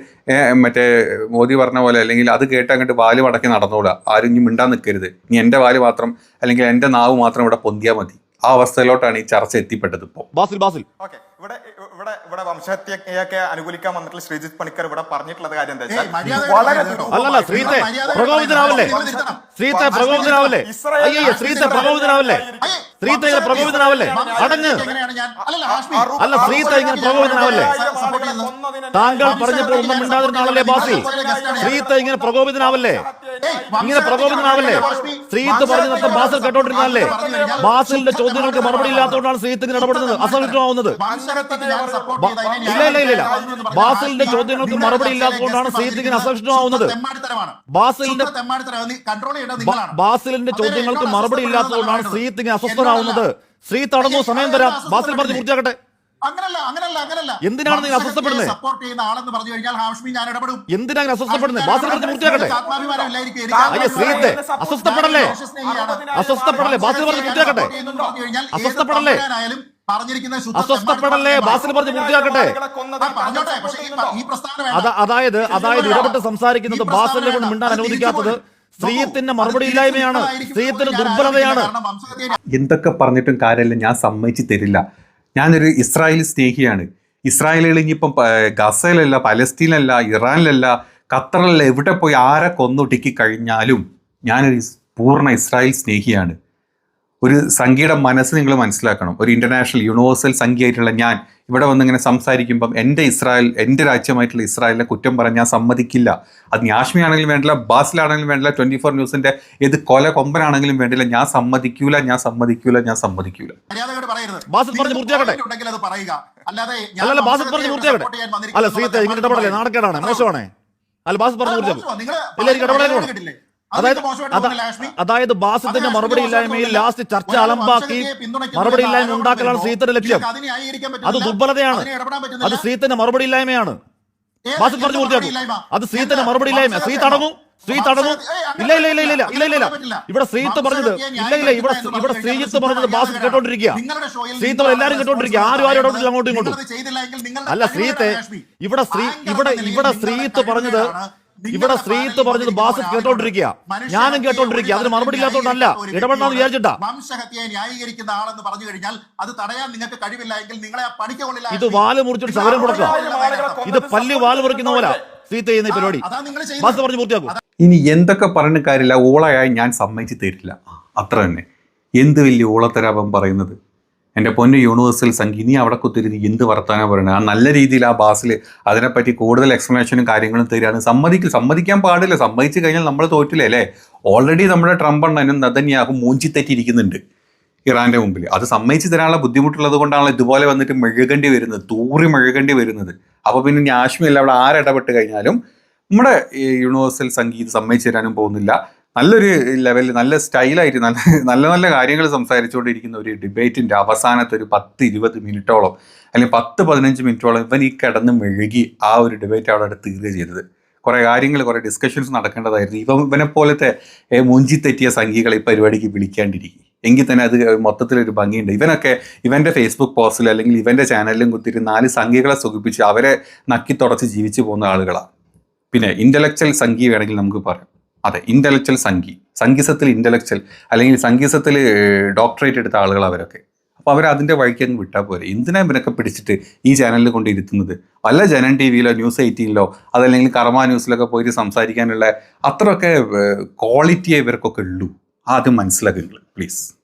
മറ്റേ മോദി പറഞ്ഞ പോലെ അല്ലെങ്കിൽ അത് കേട്ട് അങ്ങോട്ട് വാൽ മടക്കി നടന്നോളുക. ആരും ഇനി മിണ്ടാൻ നിൽക്കരുത്. ഇനി എന്റെ വാൽ മാത്രം അല്ലെങ്കിൽ എന്റെ നാവ് മാത്രം ഇവിടെ പൊന്തിയാൽ മതി. ആ അവസ്ഥയിലോട്ടാണ് ഈ ചർച്ച എത്തിപ്പെട്ടത് ഇപ്പോൾ. Basil Basil. ഓക്കെ. ഇവിടെ ഇവിടെ ഇവിടെ വംശഹത്യയൊക്കെ അനുകൂലിക്കാൻ വന്നിട്ടുള്ള ശ്രീജിത്ത് പണിക്കർ ഇവിടെ പറഞ്ഞിട്ടുള്ളത് കാര്യം എന്താ വെച്ചാൽ വളരെ അല്ലല്ല ശ്രീത്തെ പ്രകോപിതനാവല്ലേ? ശ്രീത്തെ പ്രകോപിതനാവല്ലേ? അയ്യേ ശ്രീത്തെ പ്രകോപിതനാവല്ലേ? ശ്രീത്തെ ഇങ്ങനെ പ്രകോപിതനാവല്ലേ? അടങ്ങ്. അല്ലല്ല അല്ല ശ്രീത്തെ ഇങ്ങനെ പ്രകോപിതനാവല്ലേ? താങ്കൾ പറഞ്ഞപ്പോൾ ഒന്നും മിണ്ടാതിരുന്ന ആളല്ലേ ബാസി? ശ്രീത്തെ ഇങ്ങനെ പ്രകോപിതനാവല്ലേ? ഇങ്ങനെ പ്രകോപിതനാവല്ലേ? ശ്രീത്ത് പറഞ്ഞതൊക്കെ ബാസിൽ കേട്ടോണ്ടിരുന്നല്ലേ ബാസിലിന്റെ ചോദ്യങ്ങൾക്ക് മറുപടി ഇല്ലാത്തതുകൊണ്ടാണ് ശ്രീത്ത് ഇങ്ങനെ ഇടപെടുന്നത്. അസഹിഷ്ണുമാവുന്നത് ഇല്ല ഇല്ല ഇല്ല ബാസിലിന്റെ ചോദ്യങ്ങൾക്ക് മറുപടി ഇല്ലാത്തതുകൊണ്ടാണ് ശ്രീത്ത് അസംഷ്ടമാവുന്നത് അസഹിഷ്ണുമാവുന്നത് ബാസിലിന്റെ ബാസിലിന്റെ ചോദ്യങ്ങൾക്ക് മറുപടി ഇല്ലാത്തതുകൊണ്ടാണ് ഇങ്ങനെ അസ്വസ്ഥനാവുന്നത് ശ്രീ തടഞ്ഞു സമയം തരാം ബാസിൽ പറഞ്ഞ് പൂർത്തിയാക്കട്ടെ അങ്ങനല്ല അങ്ങനല്ല അങ്ങനല്ല എന്തിനാണ് നിങ്ങൾ അസ്വസ്ഥപ്പെടുന്നത്? സപ്പോർട്ട് ചെയ്യുന്ന ആളെന്ന് പറഞ്ഞു കഴിഞ്ഞാൽ ഹാഷ്മി ഞാൻ ഇടപെടും എന്തിനാ ഇങ്ങനെ അസ്വസ്ഥപ്പെടുന്നത് ബാസിൽ പറഞ്ഞ് പൂർത്തിയാക്കട്ടെ അയ്യോ, ശ്രീത്തെ, അസ്വസ്ഥപ്പെടല്ലേ? അസ്വസ്ഥപ്പെടല്ലേ? ബാസിൽ പറഞ്ഞ് പൂർത്തിയാക്കട്ടെ. അസ്വസ്ഥപ്പെടല്ലേ? പറഞ്ഞിരിക്കുന്ന ശുദ്ധ അസ്വസ്ഥപ്പെടല്ലേ? ബാസിൽ പറഞ്ഞ് പൂർത്തിയാക്കട്ടെ ആ, പറഞ്ഞോട്ടെ പക്ഷേ ഈ ഈ പ്രസ്താവന വേണ്ട. അതായത് അതായത് ഇടപെട്ട് സംസാരിക്കുന്നത് ബാസലിനെ കൊണ്ട് മിണ്ടാൻ അനുവദിക്കാത്തത് സ്ത്രീയത്തിന്റെ മറുപടി ഇല്ലായ്മയാണ് സ്ത്രീയത്തിന്റെ ദുർബലതയാണ്. എന്തൊക്കെ പറഞ്ഞിട്ടും കാര്യമല്ല. ഞാൻ സമ്മതിച്ചു തരില്ല. ഞാനൊരു ഇസ്രായേൽ സ്നേഹിയാണ്. ഇസ്രായേലുകൾ ഇനിയിപ്പം ഗസയിലല്ല പലസ്തീനല്ല ഇറാനിലല്ല ഖത്തറിലല്ല എവിടെ പോയി ആരെ കൊന്നൊടുക്കി കഴിഞ്ഞാലും ഞാനൊരു പൂർണ ഇസ്രായേൽ സ്നേഹിയാണ്. ഒരു സംഖ്യയുടെ മനസ്സ് നിങ്ങൾ മനസ്സിലാക്കണം. ഒരു ഇന്റർനാഷണൽ യൂണിവേഴ്സൽ സംഖ്യയായിട്ടുള്ള ഞാൻ ഇവിടെ വന്നിങ്ങനെ സംസാരിക്കുമ്പം എന്റെ ഇസ്രായേൽ എന്റെ രാജ്യമായിട്ടുള്ള ഇസ്രായേലിനെ കുറ്റം പറഞ്ഞ് ഞാൻ സമ്മതിക്കില്ല. അത് ഞാഷ്മിയാണെങ്കിലും വേണ്ടില്ല ബാസിലാണെങ്കിലും വേണ്ടില്ല ട്വന്റി ഫോർ ന്യൂസിന്റെ ഏത് കൊല കൊമ്പനാണെങ്കിലും വേണ്ടില്ല ഞാൻ സമ്മതിക്കൂല ഞാൻ സമ്മതിക്കൂല ഞാൻ സമ്മതിക്കൂല. അല്ലാതെ അല്ല ഇങ്ങനെ അല്ല അതായത് ബാസത്തിന്റെ മറുപടി ഇല്ലായ്മയിൽ ലാസ്റ്റ് ചർച്ച അലമ്പാക്കി മറുപടി ഇല്ലായ്മ ഉണ്ടാക്കലാണ് സീത്തിന്റെ ലക്ഷ്യം. അത് ദുർബലതയാണ്. അത് സീത്തിന്റെ മറുപടി ഇല്ലായ്മയാണ്. ബാസത്ത് പറഞ്ഞു പൂർത്തിയാക്കും. അത് സീത്തിന്റെ മറുപടി ഇല്ലായ്മ? സീ തടങ്ങൂ സ്ത്രീ തടഞ്ഞു ഇല്ല ഇല്ല ഇല്ല ഇല്ല ഇല്ല ഇല്ല. ഇല്ല ഇവിടെ ശ്രീത്ത് പറഞ്ഞത് ഇല്ല ഇല്ല ഇവിടെ ഇവിടെ ശ്രീജിത്ത് പറഞ്ഞത് ബാസ് കേട്ടോണ്ടിരിക്കുക ശ്രീത്ത് എല്ലാരും കേട്ടോണ്ടിരിക്കുക ആരും ആരും ഇടപെട്ടില്ല അങ്ങോട്ടും ഇങ്ങോട്ടും. അല്ല സ്ത്രീത്തെ ഇവിടെ സ്ത്രീ ഇവിടെ ഇവിടെ സ്ത്രീത്ത് പറഞ്ഞത് ഇവിടെ ശ്രീത്ത് പറഞ്ഞത് ബാസ് കേട്ടോണ്ടിരിക്കുക. ഞാനും കേട്ടോണ്ടിരിക്കുക. അതിന് മറുപടി ഇല്ലാത്തതുകൊണ്ടല്ല ഇടപെടാന്ന് വിചാരിച്ചിട്ടാ. വംശഹത്യയെ ന്യായീകരിക്കുന്ന ആളെന്ന് പറഞ്ഞു കഴിഞ്ഞാൽ അത് തടയാൻ നിങ്ങൾക്ക് കഴിവില്ല എങ്കിൽ നിങ്ങളെ ആ പണിക്ക് കൊള്ളില്ല ഇത് വാൽ മുറിച്ചിട്ട് ശബരം കൊടുക്കുക. ഇത് പല്ലി വാൽ മുറിക്കുന്ന പോലെ ശ്രീത്ത് ചെയ്യുന്ന പരിപാടി. അതാ നിങ്ങൾ ബാസ് പറഞ്ഞ് പൂർത്തിയാക്കും. ഇനി എന്തൊക്കെ പറഞ്ഞ കാര്യമില്ല. ഓളയായി ഞാൻ സമ്മതിച്ചു തരില്ല. അത്ര തന്നെ. എന്ത് വലിയ ഓളത്തരാപം പറയുന്നത്? എന്റെ പൊന്നു യൂണിവേഴ്സൽ സംഖ്യ ഇനി അവിടെ കുത്തിരുന്ന് എന്ത് വർത്താനം പറയുന്നത് ആ നല്ല രീതിയിൽ ആ ബാസിൽ അതിനെപ്പറ്റി കൂടുതൽ എക്സ്പ്ലനേഷനും കാര്യങ്ങളും തരികയാണ് സമ്മതിക്കില്ല സമ്മതിക്കാൻ പാടില്ല. സമ്മതിച്ചു കഴിഞ്ഞാൽ നമ്മൾ തോറ്റില്ലേ അല്ലേ? ഓൾറെഡി നമ്മുടെ ട്രംപ് അണ്ണനും നദന്യാഹും മൂഞ്ചി തെറ്റിയിരിക്കുന്നുണ്ട് ഇറാന്റെ മുമ്പിൽ അത് സമ്മതിച്ച് തരാനുള്ള ബുദ്ധിമുട്ടുള്ളത് കൊണ്ടാണല്ലോ ഇതുപോലെ വന്നിട്ട് മെഴുകേണ്ടി വരുന്നത് തൂറി മെഴുകേണ്ടി വരുന്നത്. അപ്പോൾ പിന്നെ ഞാഷ്മിയല്ല അവിടെ ആരിടപെട്ട് കഴിഞ്ഞാലും നമ്മുടെ യൂണിവേഴ്സൽ സംഗീത് സമ്മതിച്ചു തരാനും പോകുന്നില്ല. നല്ലൊരു ലെവലിൽ നല്ല സ്റ്റൈലായിട്ട് നല്ല നല്ല നല്ല കാര്യങ്ങൾ സംസാരിച്ചുകൊണ്ടിരിക്കുന്ന ഒരു ഡിബേറ്റിന്റെ അവസാനത്തെ ഒരു പത്ത് ഇരുപത് മിനിറ്റോളം അല്ലെങ്കിൽ പത്ത് പതിനഞ്ച് മിനിറ്റോളം ഇവൻ ഈ കിടന്ന് മെഴുകി ആ ഒരു ഡിബേറ്റ് അവിടെ തീരുക ചെയ്തത്. കുറേ കാര്യങ്ങൾ കുറേ ഡിസ്കഷൻസ് നടക്കേണ്ടതായിരുന്നു. ഇപ്പം ഇവനെ പോലത്തെ മുഞ്ചി തെറ്റിയ സംഖ്യകൾ ഈ പരിപാടിക്ക് വിളിക്കാണ്ടിരിക്കും. എങ്കിൽ തന്നെ അത് മൊത്തത്തിലൊരു ഭംഗിയുണ്ട്. ഇവനൊക്കെ ഇവന്റെ ഫേസ്ബുക്ക് പോസ്റ്റിൽ അല്ലെങ്കിൽ ഇവന്റെ ചാനലിലും കുത്തിയിട്ട് നാല് സംഖ്യകളെ സുഖിപ്പിച്ച് അവരെ നക്കി തുടച്ച് ജീവിച്ചു പോകുന്ന ആളുകളാണ് പിന്നെ ഇന്റലക്ച്വൽ സംഖ്യ വേണമെങ്കിൽ നമുക്ക് പറയാം. അതെ ഇന്റലക്ച്വൽ സംഗി സംഗീസത്തിൽ ഇന്റലക്ച്വൽ അല്ലെങ്കിൽ സംഗീസത്തിൽ ഡോക്ടറേറ്റ് എടുത്ത ആളുകൾ അവരൊക്കെ. അപ്പോൾ അവർ അതിന്റെ വഴിക്ക് അങ്ങ് വിട്ടാൽ പോരെ. എന്തിനാ ഇവരൊക്കെ പിടിച്ചിട്ട് ഈ ചാനലിൽ കൊണ്ട് ഇരുത്തുന്നത്? വല്ല ജനൻ ടി വിയിലോ ന്യൂസ് എയ്റ്റീനിലോ അതല്ലെങ്കിൽ കർമ്മ ന്യൂസിലൊക്കെ പോയിട്ട് സംസാരിക്കാനുള്ള അത്രയൊക്കെ ക്വാളിറ്റിയെ ഇവർക്കൊക്കെ ഉള്ളൂ. ആദ്യം മനസ്സിലാക്കുക പ്ലീസ്